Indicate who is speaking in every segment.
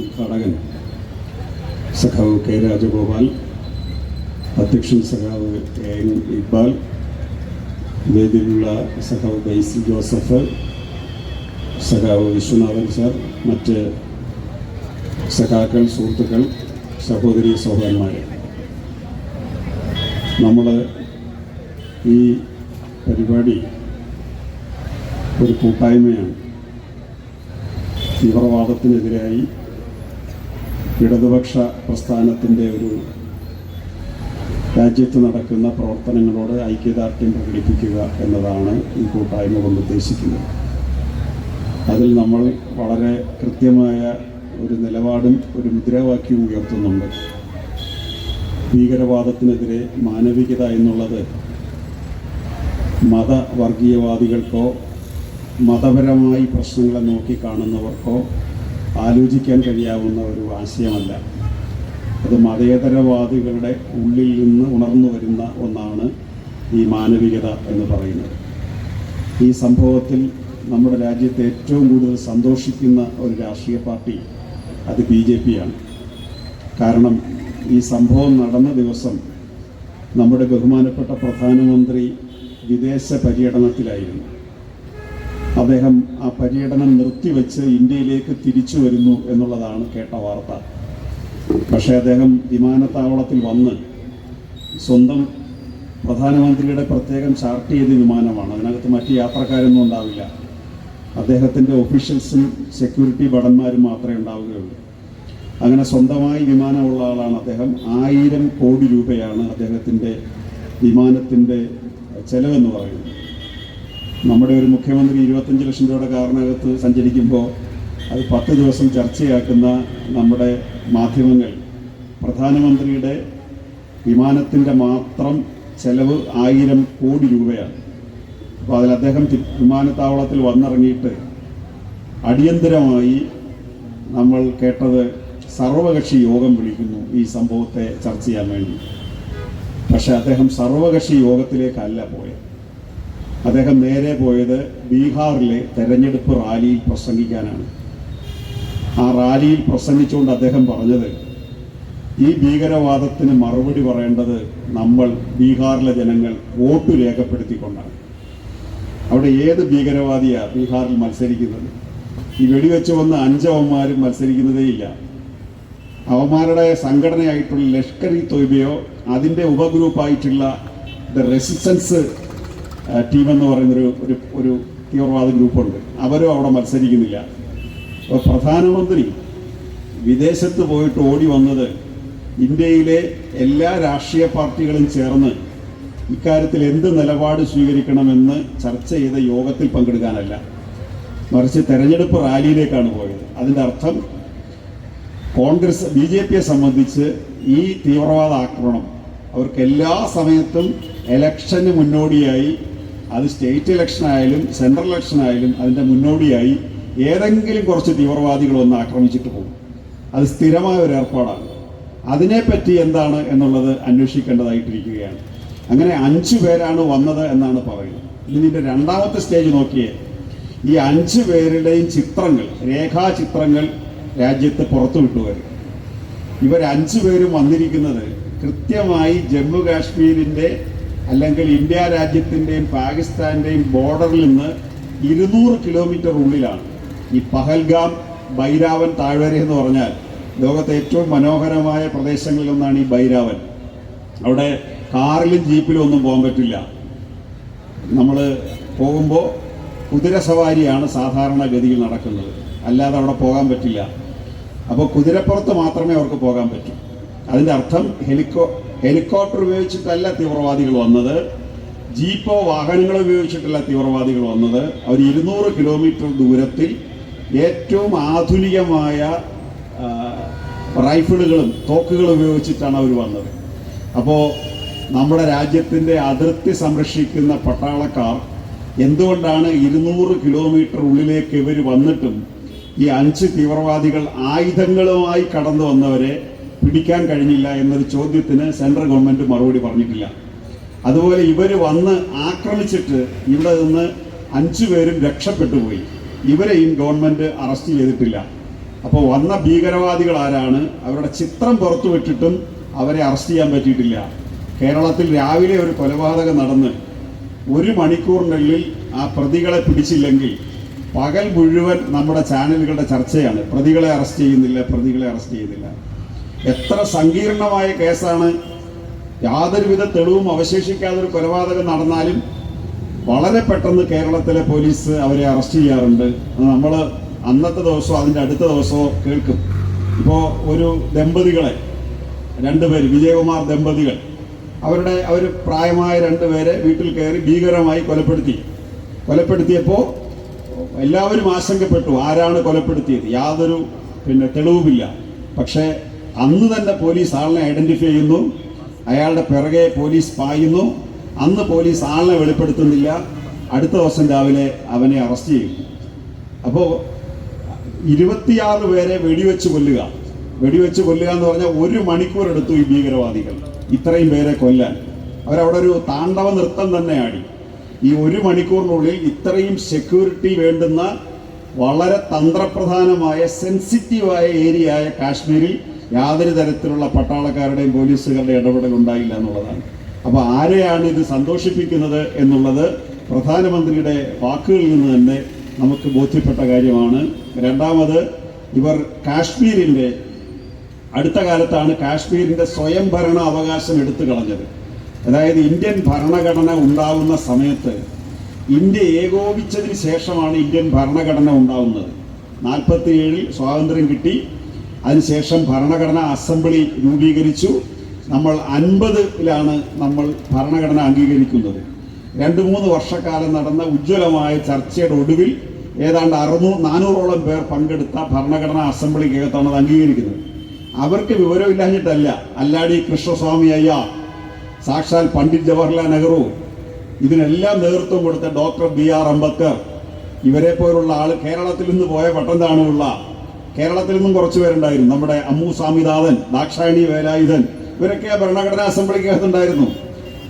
Speaker 1: ഉദ്ഘാടകൻ സഖാവ് കെ രാജഗോപാൽ അധ്യക്ഷൻ സഖാവ് എ എൻ ഇക്ബാൽ വേദിയിലുള്ള സഖാവ് ബൈസി ജോസഫ് സഖാവ് വിശ്വനാഥൻ സാർ മറ്റ് സഖാക്കൾ സുഹൃത്തുക്കൾ സഹോദരി സഹോദരന്മാരെ നമ്മൾ ഈ പരിപാടി ഒരു കൂട്ടായ്മയാണ്. തീവ്രവാദത്തിനെതിരായി ഇടതുപക്ഷ പ്രസ്ഥാനത്തിന്റെ ഒരു രാജ്യത്ത് നടക്കുന്ന പ്രവർത്തനങ്ങളോട് ഐക്യദാർഢ്യം പ്രകടിപ്പിക്കുക എന്നതാണ് ഈ കൂട്ടായ്മ കൊണ്ട് ഉദ്ദേശിക്കുന്നത്. അതിൽ നമ്മൾ വളരെ കൃത്യമായ ഒരു നിലപാടും ഒരു മുദ്രാവാക്യവും ഉയർത്തുന്നുണ്ട്. ഭീകരവാദത്തിനെതിരെ മാനവികത എന്നുള്ളത് മതവർഗീയവാദികൾക്കോ മതപരമായി പ്രശ്നങ്ങളെ നോക്കിക്കാണുന്നവർക്കോ ആലോചിക്കാൻ കഴിയാവുന്ന ഒരു ആശയമല്ല. അത് മതേതരവാദികളുടെ ഉള്ളിൽ നിന്ന് ഉണർന്നു വരുന്ന ഒന്നാണ് ഈ മാനവികത എന്ന് പറയുന്നത്. ഈ സംഭവത്തിൽ നമ്മുടെ രാജ്യത്തെ ഏറ്റവും കൂടുതൽ സന്തോഷിക്കുന്ന ഒരു രാഷ്ട്രീയ പാർട്ടി അത് ബി ജെ പിയാണ്. കാരണം ഈ സംഭവം നടന്ന ദിവസം നമ്മുടെ ബഹുമാനപ്പെട്ട പ്രധാനമന്ത്രി വിദേശ പര്യടനത്തിലായിരുന്നു. അദ്ദേഹം ആ പര്യടനം നിർത്തിവെച്ച് ഇന്ത്യയിലേക്ക് തിരിച്ചു വരുന്നു എന്നുള്ളതാണ് കേട്ട വാർത്ത. പക്ഷേ അദ്ദേഹം വിമാനത്താവളത്തിൽ വന്ന് സ്വന്തം പ്രധാനമന്ത്രിയുടെ പ്രത്യേകം ചാർട്ട് ചെയ്ത വിമാനമാണ്. അതിനകത്ത് മറ്റ് യാത്രക്കാരൊന്നും ഉണ്ടാവില്ല. അദ്ദേഹത്തിന്റെ ഒഫീഷ്യൽസും സെക്യൂരിറ്റി ഭടന്മാരും മാത്രമേ ഉണ്ടാവുകയുള്ളൂ. അങ്ങനെ സ്വന്തമായി വിമാനമുള്ള ആളാണ് അദ്ദേഹം. ആയിരം കോടി രൂപയാണ് അദ്ദേഹത്തിന്റെ വിമാനത്തിന്റെ ചെലവെന്ന് പറയുന്നത്. നമ്മുടെ ഒരു മുഖ്യമന്ത്രി ഇരുപത്തഞ്ച് ലക്ഷം രൂപയുടെ കാറിനകത്ത് സഞ്ചരിക്കുമ്പോൾ അത് പത്ത് ദിവസം ചർച്ചയാക്കുന്ന നമ്മുടെ മാധ്യമങ്ങൾ പ്രധാനമന്ത്രിയുടെ വിമാനത്തിന്റെ മാത്രം ചെലവ് ആയിരം കോടി രൂപയാണ്. അപ്പോൾ അതിൽ അദ്ദേഹം വിമാനത്താവളത്തിൽ വന്നിറങ്ങിയിട്ട് അടിയന്തരമായി നമ്മൾ കേട്ടത് സർവകക്ഷി യോഗം വിളിക്കുന്നു ഈ സംഭവത്തെ ചർച്ച ചെയ്യാൻ വേണ്ടി. പക്ഷേ അദ്ദേഹം സർവകക്ഷി യോഗത്തിലേക്കല്ല പോയത്. അദ്ദേഹം നേരെ പോയത് ബീഹാറിലെ തെരഞ്ഞെടുപ്പ് റാലിയിൽ പ്രസംഗിക്കാനാണ്. ആ റാലിയിൽ പ്രസംഗിച്ചുകൊണ്ട് അദ്ദേഹം പറഞ്ഞത് ഈ ഭീകരവാദത്തിന് മറുപടി പറയേണ്ടത് നമ്മൾ ബീഹാറിലെ ജനങ്ങൾ വോട്ട് രേഖപ്പെടുത്തിക്കൊണ്ടാണ്. അവിടെ ഏത് ഭീകരവാദിയാണ് ബീഹാറിൽ മത്സരിക്കുന്നത്? ഈ വെടിവെച്ച് വന്ന അഞ്ചവന്മാരും മത്സരിക്കുന്നതേയില്ല അവന്മാരുടെ സംഘടനയായിട്ടുള്ള ലഷ്കർ ഇ തൊയ്ബയോ അതിന്റെ ഉപഗ്രൂപ്പായിട്ടുള്ള ദ റെസിസ്റ്റൻസ് ടീം എന്ന് പറയുന്നൊരു ഒരു ഒരു തീവ്രവാദ ഗ്രൂപ്പുണ്ട്. അവരും അവിടെ മത്സരിക്കുന്നില്ല. അപ്പോൾ പ്രധാനമന്ത്രി വിദേശത്ത് പോയിട്ട് ഓടി വന്നത് ഇന്ത്യയിലെ എല്ലാ രാഷ്ട്രീയ പാർട്ടികളും ചേർന്ന് ഇക്കാര്യത്തിൽ എന്ത് നിലപാട് സ്വീകരിക്കണമെന്ന് ചർച്ച ചെയ്ത യോഗത്തിൽ പങ്കെടുക്കാനല്ല. മറിച്ച് തെരഞ്ഞെടുപ്പ് റാലിയിലേക്കാണ് പോയത്. അതിന്റെ അർത്ഥം കോൺഗ്രസ് ബി ജെ പിയെ സംബന്ധിച്ച് ഈ തീവ്രവാദ ആക്രമണം അവർക്ക് എല്ലാ സമയത്തും ഇലക്ഷന് മുന്നോടിയായി അത് സ്റ്റേറ്റ് ഇലക്ഷൻ ആയാലും സെൻട്രൽ ഇലക്ഷൻ ആയാലും അതിന്റെ മുന്നോടിയായി ഏതെങ്കിലും കുറച്ച് തീവ്രവാദികൾ ഒന്ന് ആക്രമിച്ചിട്ട് പോകും. അത് സ്ഥിരമായ ഒരു ഏർപ്പാടാണ്. അതിനെപ്പറ്റി എന്താണ് എന്നുള്ളത് അന്വേഷിക്കേണ്ടതായിട്ടിരിക്കുകയാണ്. അങ്ങനെ അഞ്ചു പേരാണ് വന്നത് എന്നാണ് പറയുന്നത്. ഇതിന്റെ രണ്ടാമത്തെ സ്റ്റേജ് നോക്കിയേ. ഈ അഞ്ച് പേരുടെയും ചിത്രങ്ങൾ രേഖാചിത്രങ്ങൾ രാജ്യത്ത് പുറത്തുവിട്ടു വരും ഇവരഞ്ചു പേരും വന്നിരിക്കുന്നത് കൃത്യമായി ജമ്മു കാശ്മീരിന്റെ അല്ലെങ്കിൽ ഇന്ത്യ രാജ്യത്തിന്റെയും പാകിസ്ഥാന്റെയും ബോർഡറിൽ നിന്ന് ഇരുന്നൂറ് കിലോമീറ്റർ ഉള്ളിലാണ്. ഈ പഹൽഗാം ബൈരാവൻ താഴ്വര എന്ന് പറഞ്ഞാൽ ലോകത്തെ ഏറ്റവും മനോഹരമായ പ്രദേശങ്ങളിലൊന്നാണ് ഈ ബൈരാവൻ. അവിടെ കാറിലും ജീപ്പിലും ഒന്നും പോകാൻ പറ്റില്ല. നമ്മൾ പോകുമ്പോൾ കുതിര സവാരിയാണ് സാധാരണ ഗതിയിൽ നടക്കുന്നത്. അല്ലാതെ അവിടെ പോകാൻ പറ്റില്ല. അപ്പോൾ കുതിരപ്പുറത്ത് മാത്രമേ അവർക്ക് പോകാൻ പറ്റൂ. അതിന്റെ അർത്ഥം ഹെലികോ ഹെലികോപ്റ്റർ ഉപയോഗിച്ചിട്ടല്ല തീവ്രവാദികൾ വന്നത്. ജീപ്പോ വാഹനങ്ങൾ ഉപയോഗിച്ചിട്ടല്ല തീവ്രവാദികൾ വന്നത്. അവർ ഇരുന്നൂറ് കിലോമീറ്റർ ദൂരത്തിൽ ഏറ്റവും ആധുനികമായ റൈഫിളുകളും തോക്കുകളും ഉപയോഗിച്ചിട്ടാണ് അവർ വന്നത്. അപ്പോൾ നമ്മുടെ രാജ്യത്തിന്റെ അതിർത്തി സംരക്ഷിക്കുന്ന പട്ടാളക്കാർ എന്തുകൊണ്ടാണ് ഇരുന്നൂറ് കിലോമീറ്റർ ഉള്ളിലേക്ക് ഇവർ വന്നിട്ടും ഈ അഞ്ച് തീവ്രവാദികൾ ആയുധങ്ങളുമായി കടന്നു വന്നവരെ പിടിക്കാൻ കഴിഞ്ഞില്ല എന്നൊരു ചോദ്യത്തിന് സെൻട്രൽ ഗവൺമെന്റ് മറുപടി പറഞ്ഞിട്ടില്ല. അതുപോലെ ഇവർ വന്ന് ആക്രമിച്ചിട്ട് ഇവിടെ നിന്ന് അഞ്ചു പേരും രക്ഷപ്പെട്ടു പോയി. ഇവരെയും ഗവൺമെന്റ് അറസ്റ്റ് ചെയ്തിട്ടില്ല. അപ്പോൾ വന്ന ഭീകരവാദികൾ ആരാണ്? അവരുടെ ചിത്രം പുറത്തുവിട്ടിട്ടും അവരെ അറസ്റ്റ് ചെയ്യാൻ പറ്റിയിട്ടില്ല. കേരളത്തിൽ രാവിലെ ഒരു കൊലപാതകം നടന്ന് ഒരു മണിക്കൂറിനുള്ളിൽ ആ പ്രതികളെ പിടിച്ചില്ലെങ്കിൽ പകൽ മുഴുവൻ നമ്മുടെ ചാനലുകളുടെ ചർച്ചയാണ്. പ്രതികളെ അറസ്റ്റ് ചെയ്യുന്നില്ല പ്രതികളെ അറസ്റ്റ് ചെയ്യുന്നില്ല. എത്ര സങ്കീർണമായ കേസാണ് യാതൊരുവിധ തെളിവും അവശേഷിക്കാതെ ഒരു കൊലപാതകം നടന്നാലും വളരെ പെട്ടെന്ന് കേരളത്തിലെ പോലീസ് അവരെ അറസ്റ്റ് ചെയ്യാറുണ്ട്. നമ്മൾ അന്നത്തെ ദിവസമോ അതിന്റെ അടുത്ത ദിവസമോ കേൾക്കും. ഇപ്പോൾ ഒരു ദമ്പതികളെ രണ്ടുപേര് വിജയകുമാർ ദമ്പതികൾ അവരുടെ അവർ പ്രായമായ രണ്ടുപേരെ വീട്ടിൽ കയറി ഭീകരമായി കൊലപ്പെടുത്തി. കൊലപ്പെടുത്തിയപ്പോൾ എല്ലാവരും ആശങ്കപ്പെട്ടു. ആരാണ് കൊലപ്പെടുത്തിയത്? യാതൊരു പിന്നെ തെളിവുമില്ല. പക്ഷേ അന്ന് തന്നെ പോലീസ് ആളിനെ ഐഡന്റിഫൈ ചെയ്യുന്നു. അയാളുടെ പിറകെ പോലീസ് പായുന്നു. അന്ന് പോലീസ് ആളിനെ വെളിപ്പെടുത്തുന്നില്ല. അടുത്ത ദിവസം രാവിലെ അവനെ അറസ്റ്റ് ചെയ്യും. അപ്പോൾ ഇരുപത്തിയാറ് പേരെ വെടിവെച്ച് കൊല്ലുക. വെടിവെച്ച് കൊല്ലുക എന്ന് പറഞ്ഞാൽ ഒരു മണിക്കൂർ എടുത്തു ഈ ഭീകരവാദികൾ. ഇത്രയും പേരെ കൊല്ലാൻ. അവരവിടെ ഒരു താണ്ഡവ നൃത്തം തന്നെ ആടി. ഈ ഒരു മണിക്കൂറിനുള്ളിൽ ഇത്രയും സെക്യൂരിറ്റി വേണ്ടുന്ന വളരെ തന്ത്രപ്രധാനമായ സെൻസിറ്റീവായ ഏരിയയായ കാശ്മീരിൽ യാതൊരു തരത്തിലുള്ള പട്ടാളക്കാരുടെയും പോലീസുകാരുടെ ഇടപെടൽ ഉണ്ടായില്ല എന്നുള്ളതാണ്. അപ്പോൾ ആരെയാണ് ഇത് സന്തോഷിപ്പിക്കുന്നത് എന്നുള്ളത് പ്രധാനമന്ത്രിയുടെ വാക്കുകളിൽ നിന്ന് തന്നെ നമുക്ക് ബോധ്യപ്പെട്ട കാര്യമാണ്. രണ്ടാമത് ഇവർ കാശ്മീരിന്റെ അടുത്ത കാലത്താണ് കാശ്മീരിന്റെ സ്വയംഭരണ അവകാശം എടുത്തു കളഞ്ഞത്. അതായത് ഇന്ത്യൻ ഭരണഘടന ഉണ്ടാവുന്ന സമയത്ത് ഇന്ത്യ ഏകോപിച്ചതിന് ശേഷമാണ് ഇന്ത്യൻ ഭരണഘടന ഉണ്ടാവുന്നത്. നാൽപ്പത്തി ഏഴിൽ സ്വാതന്ത്ര്യം കിട്ടി. അതിനുശേഷം ഭരണഘടനാ അസംബ്ലി രൂപീകരിച്ചു. നമ്മൾ അൻപതിലാണ് നമ്മൾ ഭരണഘടന അംഗീകരിക്കുന്നത്. രണ്ട് മൂന്ന് വർഷക്കാലം നടന്ന ഉജ്ജ്വലമായ ചർച്ചയുടെ ഒടുവിൽ ഏതാണ്ട് അറുന്നൂറ് നാനൂറോളം പേർ പങ്കെടുത്ത ഭരണഘടനാ അസംബ്ലിക്കകത്താണ് അത് അംഗീകരിക്കുന്നത്. അവർക്ക് വിവരമില്ലാഞ്ഞിട്ടല്ല. അല്ലാടി കൃഷ്ണസ്വാമി അയ്യ സാക്ഷാൽ പണ്ഡിറ്റ് ജവഹർലാൽ നെഹ്റു ഇതിനെല്ലാം നേതൃത്വം കൊടുത്ത ഡോക്ടർ ബി ആർ അംബേദ്കർ. ഇവരെ പോലുള്ള ആൾ കേരളത്തിൽ നിന്ന് പോയ പട്ടംതാണുള്ള കേരളത്തിൽ നിന്നും കുറച്ചു പേരുണ്ടായിരുന്നു. നമ്മുടെ അമ്മു സ്വാമിനാഥൻ ദാക്ഷായണി വേലായുധൻ ഇവരൊക്കെ ഭരണഘടനാ അസംബ്ലിക്കകത്തുണ്ടായിരുന്നു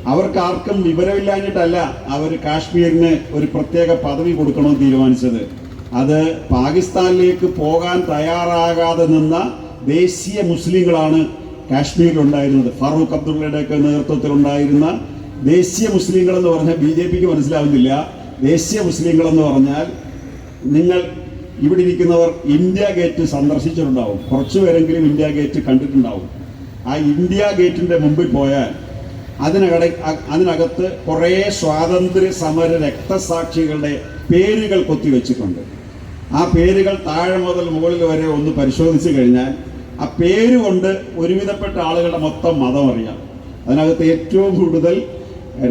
Speaker 1: അവർക്ക് ആർക്കും വിവരമില്ലാഞ്ഞിട്ടല്ല അവർ കാശ്മീരിന് ഒരു പ്രത്യേക പദവി കൊടുക്കണമെന്ന് തീരുമാനിച്ചത്. അത് പാകിസ്ഥാനിലേക്ക് പോകാൻ തയ്യാറാകാതെ നിന്ന ദേശീയ മുസ്ലിങ്ങളാണ് കാശ്മീരിലുണ്ടായിരുന്നത്. ഫറൂഖ് അബ്ദുള്ളയുടെയൊക്കെ നേതൃത്വത്തിലുണ്ടായിരുന്ന ദേശീയ മുസ്ലിങ്ങൾ എന്ന് പറഞ്ഞാൽ ബി ജെ പിക്ക് മനസ്സിലാവുന്നില്ല. ദേശീയ മുസ്ലിങ്ങൾ എന്ന് പറഞ്ഞാൽ നിങ്ങൾ ഇവിടെ ഇരിക്കുന്നവർ ഇന്ത്യ ഗേറ്റ് സന്ദർശിച്ചിട്ടുണ്ടാവും. കുറച്ചു പേരെങ്കിലും ഇന്ത്യ ഗേറ്റ് കണ്ടിട്ടുണ്ടാവും. ആ ഇന്ത്യ ഗേറ്റിന്റെ മുമ്പിൽ പോയാൽ അതിനകട അതിനകത്ത് കുറേ സ്വാതന്ത്ര്യ സമര രക്തസാക്ഷികളുടെ പേരുകൾ കൊത്തിവെച്ചിട്ടുണ്ട്. ആ പേരുകൾ താഴെ മുതൽ മുകളിൽ വരെ ഒന്ന് പരിശോധിച്ച് കഴിഞ്ഞാൽ ആ പേരുകൊണ്ട് ഒരുവിധപ്പെട്ട ആളുകളുടെ മൊത്തം മതം അറിയാം. അതിനകത്ത് ഏറ്റവും കൂടുതൽ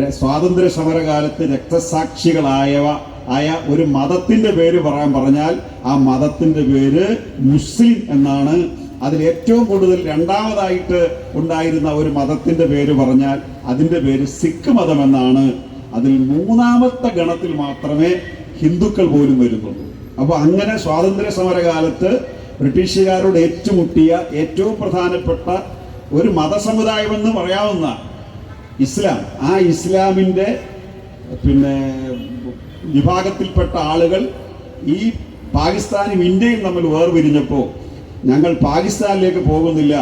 Speaker 1: സ്വാതന്ത്ര്യ സമരകാലത്ത് രക്തസാക്ഷികളായവ ആയ ഒരു മതത്തിന്റെ പേര് പറയാൻ പറഞ്ഞാൽ ആ മതത്തിന്റെ പേര് മുസ്ലിം എന്നാണ്. അതിൽ ഏറ്റവും കൂടുതൽ രണ്ടാമതായിട്ട് ഉണ്ടായിരുന്ന ഒരു മതത്തിന്റെ പേര് പറഞ്ഞാൽ അതിന്റെ പേര് സിഖ് മതം എന്നാണ്. അതിൽ മൂന്നാമത്തെ ഗണത്തിൽ മാത്രമേ ഹിന്ദുക്കൾ പോലും വരുന്നുള്ളൂ. അപ്പോൾ അങ്ങനെ സ്വാതന്ത്ര്യ സമരകാലത്ത് ബ്രിട്ടീഷുകാരോട് ഏറ്റുമുട്ടിയ ഏറ്റവും പ്രധാനപ്പെട്ട ഒരു മതസമുദായമെന്ന് പറയാവുന്ന ഇസ്ലാം. ആ ഇസ്ലാമിന്റെ പിന്നെ വിഭാഗത്തിൽപ്പെട്ട ആളുകൾ ഈ പാകിസ്ഥാനും ഇന്ത്യയും തമ്മിൽ വേർപിരിഞ്ഞപ്പോൾ ഞങ്ങൾ പാകിസ്ഥാനിലേക്ക് പോകുന്നില്ല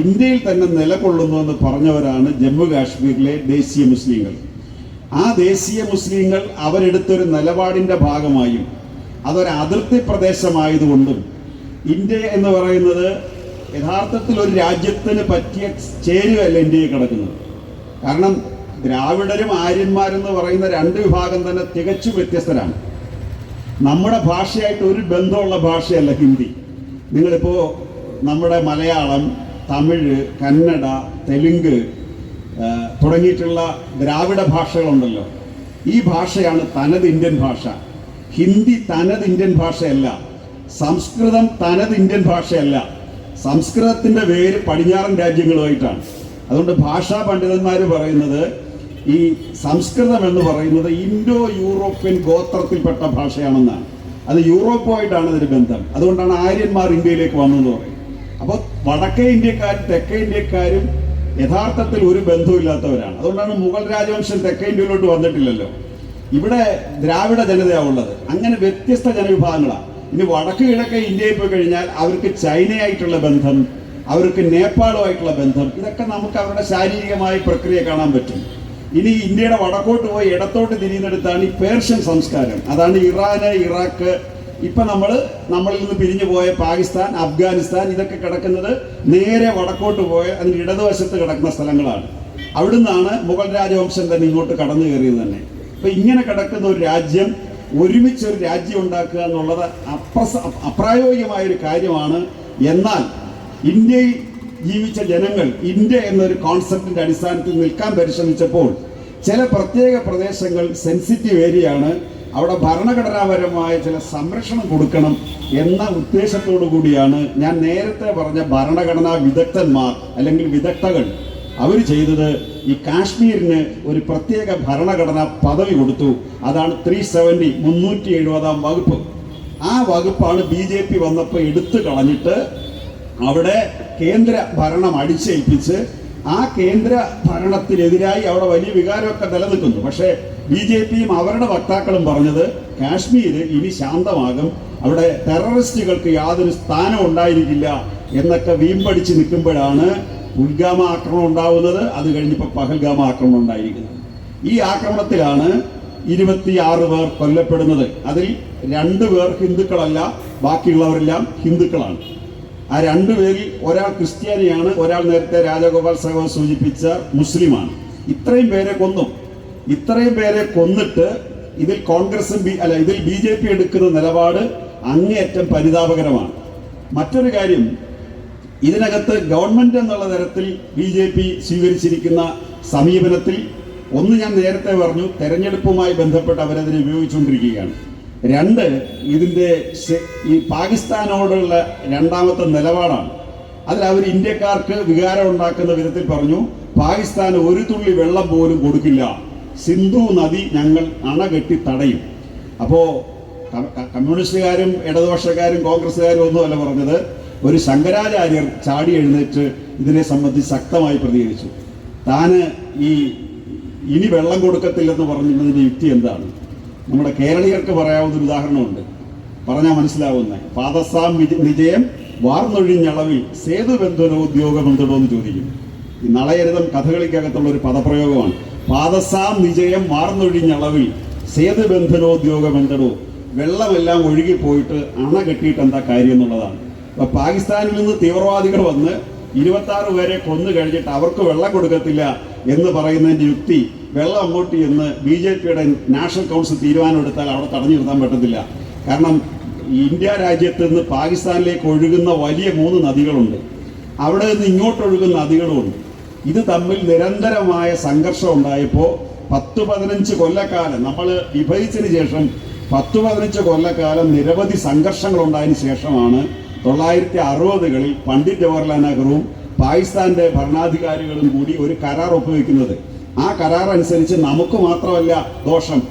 Speaker 1: ഇന്ത്യയിൽ തന്നെ നിലകൊള്ളുന്നു എന്ന് പറഞ്ഞവരാണ് ജമ്മു കാശ്മീരിലെ ദേശീയ മുസ്ലിങ്ങൾ. ആ ദേശീയ മുസ്ലിങ്ങൾ അവരെടുത്തൊരു നിലപാടിന്റെ ഭാഗമായും അതൊരു അതിർത്തി പ്രദേശമായതുകൊണ്ടും ഇന്ത്യ എന്ന് പറയുന്നത് യഥാർത്ഥത്തിൽ ഒരു രാജ്യത്തിന് പറ്റിയ ചേരുവല്ല ഇന്ത്യയിൽ കിടക്കുന്നത്. കാരണം ദ്രാവിഡരും ആര്യന്മാരെന്ന് പറയുന്ന രണ്ട് വിഭാഗം തന്നെ തികച്ചും വ്യത്യസ്തരാണ്. നമ്മുടെ ഭാഷയായിട്ട് ഒരു ബന്ധമുള്ള ഭാഷയല്ല ഹിന്ദി. നിങ്ങളിപ്പോൾ നമ്മുടെ മലയാളം തമിഴ് കന്നഡ തെലുങ്ക് തുടങ്ങിയിട്ടുള്ള ദ്രാവിഡ ഭാഷകളുണ്ടല്ലോ. ഈ ഭാഷയാണ് തനത് ഇന്ത്യൻ ഭാഷ. ഹിന്ദി തനത് ഇന്ത്യൻ ഭാഷയല്ല. സംസ്കൃതം തനത് ഇന്ത്യൻ ഭാഷയല്ല. സംസ്കൃതത്തിന്റെ വേര് പടിഞ്ഞാറൻ രാജ്യങ്ങളുമായിട്ടാണ്. അതുകൊണ്ട് ഭാഷാ പണ്ഡിതന്മാർ പറയുന്നത് ഈ സംസ്കൃതം എന്ന് പറയുന്നത് ഇൻഡോ യൂറോപ്യൻ ഗോത്രത്തിൽപ്പെട്ട ഭാഷയാണെന്നാണ്. അത് യൂറോപ്പുമായിട്ടാണ് ഇതിന് ബന്ധം. അതുകൊണ്ടാണ് ആര്യന്മാർ ഇന്ത്യയിലേക്ക് വന്നതെന്ന് പറയും അപ്പോൾ വടക്കേ ഇന്ത്യക്കാരും തെക്കേ ഇന്ത്യക്കാരും യഥാർത്ഥത്തിൽ ഒരു ബന്ധമില്ലാത്തവരാണ് അതുകൊണ്ടാണ് മുഗൾ രാജവംശം തെക്കേ ഇന്ത്യയിലോട്ട് വന്നിട്ടില്ലല്ലോ. ഇവിടെ ദ്രാവിഡ ജനതയാണ് ഉള്ളത്. അങ്ങനെ വ്യത്യസ്ത ജനവിഭാഗങ്ങളാണ്. ഇനി വടക്ക് കിഴക്ക് ഇന്ത്യയിൽ പോയി കഴിഞ്ഞാൽ അവർക്ക് ചൈനയായിട്ടുള്ള ബന്ധം അവർക്ക് നേപ്പാളുമായിട്ടുള്ള ബന്ധം ഇതൊക്കെ നമുക്ക് അവരുടെ ശാരീരികമായ പ്രക്രിയ കാണാൻ പറ്റും. ഇനി ഇന്ത്യയുടെ വടക്കോട്ട് പോയി ഇടത്തോട്ട് തിരിയുന്നിടത്താണ് ഈ പേർഷ്യൻ സംസ്കാരം. അതാണ് ഇറാന് ഇറാഖ് ഇപ്പം നമ്മൾ നമ്മളിൽ നിന്ന് പിരിഞ്ഞു പോയ പാകിസ്ഥാൻ അഫ്ഗാനിസ്ഥാൻ ഇതൊക്കെ കിടക്കുന്നത് നേരെ വടക്കോട്ട് പോയ അതിന്റെ ഇടതുവശത്ത് കിടക്കുന്ന സ്ഥലങ്ങളാണ്. അവിടുന്നാണ് മുഗൾ രാജവംശം തന്നെ ഇങ്ങോട്ട് കടന്നു കയറിയത് തന്നെ. അപ്പം ഇങ്ങനെ കിടക്കുന്ന ഒരു രാജ്യം ഒരുമിച്ച് ഒരു രാജ്യം ഉണ്ടാക്കുക എന്നുള്ളത് അപ്രസ അപ്രായോഗികമായ ഒരു കാര്യമാണ്. എന്നാൽ ഇന്ത്യയിൽ ജീവിച്ച ജനങ്ങൾ ഇന്ത്യ എന്നൊരു കോൺസെപ്റ്റിന്റെ അടിസ്ഥാനത്തിൽ നിൽക്കാൻ പരിശ്രമിച്ചപ്പോൾ ചില പ്രത്യേക പ്രദേശങ്ങൾ സെൻസിറ്റീവ് ഏരിയയാണ് അവിടെ ഭരണഘടനാപരമായ ചില സംരക്ഷണം കൊടുക്കണം എന്ന ഉദ്ദേശത്തോടു കൂടിയാണ് ഞാൻ നേരത്തെ പറഞ്ഞ ഭരണഘടനാ വിദഗ്ധന്മാർ അല്ലെങ്കിൽ വിദഗ്ധകൾ അവർ ചെയ്തത്. ഈ കാശ്മീരിന് ഒരു പ്രത്യേക ഭരണഘടനാ പദവി കൊടുത്തു. അതാണ് ത്രീ സെവന്റി മുന്നൂറ്റി എഴുപതാം വകുപ്പ്. ആ വകുപ്പാണ് ബി ജെ പി വന്നപ്പോൾ എടുത്തു കളഞ്ഞിട്ട് അവിടെ കേന്ദ്ര ഭരണം അടിച്ചേൽപ്പിച്ച് ആ കേന്ദ്ര ഭരണത്തിനെതിരായി അവിടെ വലിയ വികാരമൊക്കെ നിലനിൽക്കുന്നു. പക്ഷേ ബി ജെ പിയും അവരുടെ വക്താക്കളും പറഞ്ഞത് കാശ്മീർ ഇനി ശാന്തമാകും. അവിടെ ടെററിസ്റ്റുകൾക്ക് യാതൊരു സ്ഥാനം ഉണ്ടായിരിക്കില്ല എന്നൊക്കെ വീമ്പടിച്ച് നിൽക്കുമ്പോഴാണ് പുൽഗാമ ആക്രമണം ഉണ്ടാവുന്നത്. അത് കഴിഞ്ഞിപ്പോൾ പഹൽഗാമ ആക്രമണം ഉണ്ടായിരിക്കുന്നത്. ഈ ആക്രമണത്തിലാണ് ഇരുപത്തിയാറ് പേർ കൊല്ലപ്പെടുന്നത്. അതിൽ രണ്ട് പേർ ഹിന്ദുക്കളല്ല ബാക്കിയുള്ളവരെല്ലാം ഹിന്ദുക്കളാണ്. ആ രണ്ടുപേരിൽ ഒരാൾ ക്രിസ്ത്യാനിയാണ് ഒരാൾ നേരത്തെ രാജഗോപാൽ സഹ സൂചിപ്പിച്ച മുസ്ലിമാണ്. ഇത്രയും പേരെ കൊന്നു. ഇത്രയും പേരെ കൊന്നിട്ട് ഇതിൽ കോൺഗ്രസും ബി അല്ല ഇതിൽ ബി ജെ പി എടുക്കുന്ന നിലപാട് അങ്ങേയറ്റം പരിതാപകരമാണ്. മറ്റൊരു കാര്യം ഇതിനകത്ത് ഗവൺമെന്റ് എന്നുള്ള തരത്തിൽ ബി ജെ പി സ്വീകരിച്ചിരിക്കുന്ന സമീപനത്തിൽ ഒന്ന് ഞാൻ നേരത്തെ പറഞ്ഞു തെരഞ്ഞെടുപ്പുമായി ബന്ധപ്പെട്ട് അവരതിനെ ഉപയോഗിച്ചുകൊണ്ടിരിക്കുകയാണ്. രണ്ട് ഇതിന്റെ ഈ പാകിസ്ഥാനോടുള്ള രണ്ടാമത്തെ നിലപാടാണ്. അതിൽ അവർ ഇന്ത്യക്കാർക്ക് വികാരം ഉണ്ടാക്കുന്ന വിധത്തിൽ പറഞ്ഞു പാകിസ്ഥാൻ ഒരു തുള്ളി വെള്ളം പോലും കൊടുക്കില്ല. സിന്ധു നദി ഞങ്ങൾ അണകെട്ടി തടയും. അപ്പോൾ കമ്മ്യൂണിസ്റ്റുകാരും ഇടതുപക്ഷക്കാരും കോൺഗ്രസ്സുകാരും ഒന്നുമല്ല പറഞ്ഞത് ഒരു ശങ്കരാചാര്യർ ചാടി എഴുന്നേറ്റ് ഇതിനെ സംബന്ധിച്ച് ശക്തമായി പ്രതികരിച്ചു. താന് ഈ ഇനി വെള്ളം കൊടുക്കത്തില്ലെന്ന് പറഞ്ഞിരുന്നതിന്റെ യുക്തി എന്താണ്? നമ്മുടെ കേരളീയർക്ക് പറയാവുന്ന ഒരു ഉദാഹരണമുണ്ട്. പറഞ്ഞാൽ മനസ്സിലാവുന്ന. പാദസാം വിജയം വാർന്നൊഴിഞ്ഞളവിൽ സേതു ബന്ധനോ ഉദ്യോഗബന്ധനോ എന്ന് ചോദിക്കും. ഈ നളയരുതം കഥകളിക്കകത്തുള്ള ഒരു പദപ്രയോഗമാണ്. പാദസാം വിജയം വാർന്നൊഴിഞ്ഞളവിൽ സേതു ബന്ധനോദ്യോഗബന്ധനോ വെള്ളമെല്ലാം ഒഴുകിപ്പോയിട്ട് അണ കെട്ടിയിട്ട് എന്താ കാര്യം എന്നുള്ളതാണ്. അപ്പൊ പാകിസ്ഥാനിൽ നിന്ന് തീവ്രവാദികൾ വന്ന് ഇരുപത്തി ആറ് പേരെ കൊന്നു കഴിഞ്ഞിട്ട് അവർക്ക് വെള്ളം കൊടുക്കത്തില്ല എന്ന് പറയുന്നതിന്റെ യുക്തി വെള്ളം അങ്ങോട്ട് എന്ന് ബി ജെ പിയുടെ നാഷണൽ കൗൺസിൽ തീരുമാനമെടുത്താൽ അവിടെ തടഞ്ഞു നിർത്താൻ പറ്റത്തില്ല. കാരണം ഇന്ത്യ രാജ്യത്ത് നിന്ന് പാകിസ്ഥാനിലേക്ക് ഒഴുകുന്ന വലിയ മൂന്ന് നദികളുണ്ട്. അവിടെ നിന്ന് ഇങ്ങോട്ട് ഒഴുകുന്ന നദികളുമുണ്ട് ഇത് തമ്മിൽ നിരന്തരമായ സംഘർഷം ഉണ്ടായപ്പോൾ പത്ത് പതിനഞ്ച് കൊല്ലക്കാലം നമ്മൾ വിഭജിച്ചതിന് ശേഷം പത്ത് പതിനഞ്ച് കൊല്ലക്കാലം നിരവധി സംഘർഷങ്ങൾ ഉണ്ടായതിനു ശേഷമാണ് തൊള്ളായിരത്തി അറുപതുകളിൽ പണ്ഡിറ്റ് ജവഹർലാൽ നെഹ്റുവും പാകിസ്ഥാന്റെ ഭരണാധികാരികളും കൂടി ഒരു കരാർ ഒപ്പുവെക്കുന്നത്. ആ കരാർ അനുസരിച്ച് നമുക്ക് മാത്രമല്ല ദോഷം.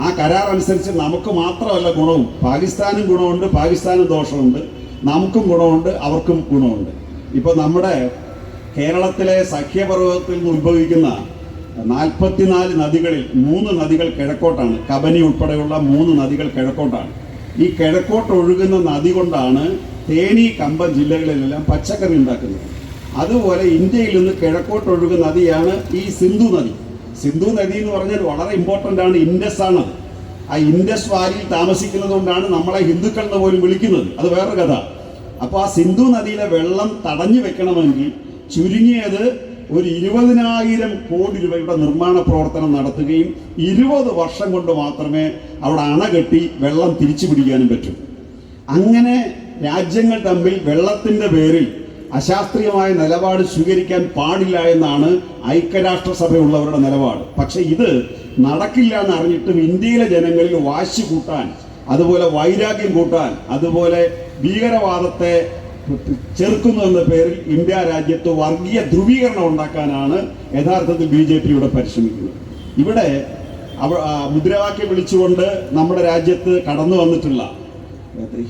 Speaker 1: ആ കരാർ അനുസരിച്ച് നമുക്ക് മാത്രമല്ല ഗുണവും. പാകിസ്ഥാനും ഗുണമുണ്ട് പാകിസ്ഥാനും ദോഷമുണ്ട്. നമുക്കും ഗുണമുണ്ട് അവർക്കും ഗുണമുണ്ട്. ഇപ്പൊ നമ്മുടെ കേരളത്തിലെ സഖ്യപർവതത്തിൽ നിന്ന് ഉത്ഭവിക്കുന്ന നാൽപ്പത്തിനാല് നദികളിൽ മൂന്ന് നദികൾ കിഴക്കോട്ടാണ്. കബനി ഉൾപ്പെടെയുള്ള മൂന്ന് നദികൾ കിഴക്കോട്ടാണ്. ഈ കിഴക്കോട്ട് ഒഴുകുന്ന നദി കൊണ്ടാണ് തേനി കമ്പം ജില്ലകളിലെല്ലാം പച്ചക്കറി ഉണ്ടാക്കുന്നത്. അതുപോലെ ഇന്ത്യയിൽ നിന്ന് കിഴക്കോട്ട് ഒഴുകുന്ന നദിയാണ് ഈ സിന്ധു നദി. സിന്ധു നദി എന്ന് പറഞ്ഞാൽ വളരെ ഇമ്പോർട്ടന്റ് ആണ് ഇൻഡസ് ആണ്. ആ ഇൻഡസ് വാലിയിൽ താമസിക്കുന്നത് കൊണ്ടാണ് നമ്മളെ ഹിന്ദുക്കൾ എന്ന് പോലും വിളിക്കുന്നത്. അത് വേറെ കഥ. അപ്പോൾ ആ സിന്ധു നദിയിലെ വെള്ളം തടഞ്ഞു വെക്കണമെങ്കിൽ ചുരുങ്ങിയത് ഒരു ഇരുപതിനായിരം കോടി രൂപയുടെ നിർമ്മാണ പ്രവർത്തനം നടത്തുകയും ഇരുപത് വർഷം കൊണ്ട് മാത്രമേ അവിടെ അണ കെട്ടി വെള്ളം തിരിച്ചു പിടിക്കാനും പറ്റൂ. അങ്ങനെ രാജ്യങ്ങൾ തമ്മിൽ വെള്ളത്തിന്റെ പേരിൽ അശാസ്ത്രീയമായ നിലപാട് സ്വീകരിക്കാൻ പാടില്ല എന്നാണ് ഐക്യരാഷ്ട്രസഭയുള്ളവരുടെ നിലപാട്. പക്ഷെ ഇത് നടക്കില്ല എന്ന് അറിഞ്ഞിട്ടും ഇന്ത്യയിലെ ജനങ്ങളിൽ വാശി കൂട്ടാൻ അതുപോലെ വൈരാഗ്യം കൂട്ടാൻ അതുപോലെ ഭീകരവാദത്തെ ചെറുക്കുന്നു എന്ന പേരിൽ ഇന്ത്യ രാജ്യത്ത് വർഗീയ ധ്രുവീകരണം ഉണ്ടാക്കാനാണ് യഥാർത്ഥത്തിൽ ബി ജെ പി ഇവിടെ പരിശ്രമിക്കുന്നത് ഇവിടെ മുദ്രാവാക്യം വിളിച്ചുകൊണ്ട് നമ്മുടെ രാജ്യത്ത് കടന്നു വന്നിട്ടുള്ള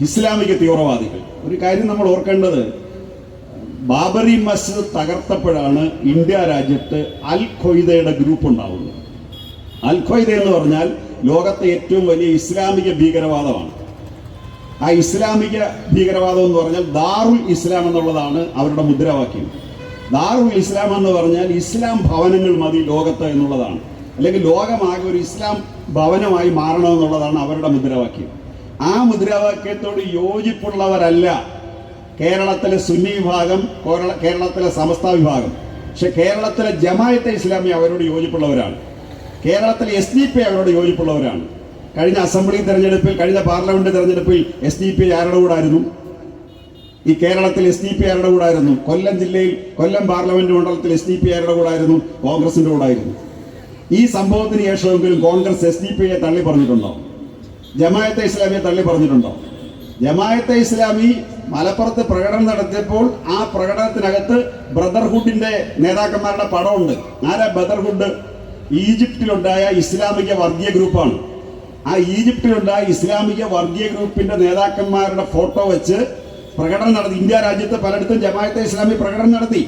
Speaker 1: ഇസ്ലാമിക തീവ്രവാദികൾ. ഒരു കാര്യം നമ്മൾ ഓർക്കേണ്ടത് ബാബറി മസ്ജിദ് തകർത്തപ്പോഴാണ് ഇന്ത്യ രാജ്യത്ത് അൽ ഖ്വയ്ദയുടെ ഗ്രൂപ്പ് ഉണ്ടാവുന്നത്. അൽ ഖ്വയ്ദ എന്ന് പറഞ്ഞാൽ ലോകത്തെ ഏറ്റവും വലിയ ഇസ്ലാമിക ഭീകരവാദമാണ്. ആ ഇസ്ലാമിക ഭീകരവാദം എന്ന് പറഞ്ഞാൽ ദാറുൽ ഇസ്ലാം എന്നുള്ളതാണ് അവരുടെ മുദ്രാവാക്യം. ദാറുൽ ഇസ്ലാം എന്ന് പറഞ്ഞാൽ ഇസ്ലാം ഭവനങ്ങൾ മതി ലോകത്ത് എന്നുള്ളതാണ്. അല്ലെങ്കിൽ ലോകമാകെ ഒരു ഇസ്ലാം ഭവനമായി മാറണമെന്നുള്ളതാണ് അവരുടെ മുദ്രാവാക്യം. ആ മുദ്രാവാക്യത്തോട് യോജിപ്പുള്ളവരല്ല കേരളത്തിലെ സുന്നി വിഭാഗം കേരളത്തിലെ സമസ്ത വിഭാഗം. പക്ഷെ കേരളത്തിലെ ജമായത്തെ ഇസ്ലാമി അവരോട് യോജിപ്പുള്ളവരാണ്. കേരളത്തിലെ എസ് ഡി പി അവരോട് യോജിപ്പുള്ളവരാണ്. കഴിഞ്ഞ അസംബ്ലി തെരഞ്ഞെടുപ്പിൽ കഴിഞ്ഞ പാർലമെന്റ് തെരഞ്ഞെടുപ്പിൽ എസ് ഡി പി ആരുടെ കൂടായിരുന്നു? ഈ കേരളത്തിൽ എസ് ഡി പി ആരുടെ കൂടായിരുന്നു? കൊല്ലം ജില്ലയിൽ കൊല്ലം പാർലമെന്റ് മണ്ഡലത്തിൽ എസ് ഡി പി ആരുടെ കൂടായിരുന്നു? കോൺഗ്രസിന്റെ കൂടായിരുന്നു. ഈ സംഭവത്തിന് ശേഷമെങ്കിലും കോൺഗ്രസ് എസ് ഡി പിയെ തള്ളി പറഞ്ഞിട്ടുണ്ടോ ജമായത്തെ ഇസ്ലാമിയെ തള്ളി പറഞ്ഞിട്ടുണ്ടോ ജമായത്തെ ഇസ്ലാമി മലപ്പുറത്ത് പ്രകടനം നടത്തിയപ്പോൾ ആ പ്രകടനത്തിനകത്ത് ബ്രദർഹുഡിന്റെ നേതാക്കന്മാരുടെ പടമുണ്ട്. ആരാ ബ്രദർഹുഡ്? ഈജിപ്തിലുണ്ടായ ഇസ്ലാമിക വർഗീയ ഗ്രൂപ്പാണ്. ആ ഈജിപ്തിലുണ്ടായ ഇസ്ലാമിക വർഗീയ ഗ്രൂപ്പിന്റെ നേതാക്കന്മാരുടെ ഫോട്ടോ വെച്ച് പ്രകടനം നടത്തി. ഇന്ത്യ രാജ്യത്ത് പലയിടത്തും ജമായത്തെ ഇസ്ലാമി പ്രകടനം നടത്തി.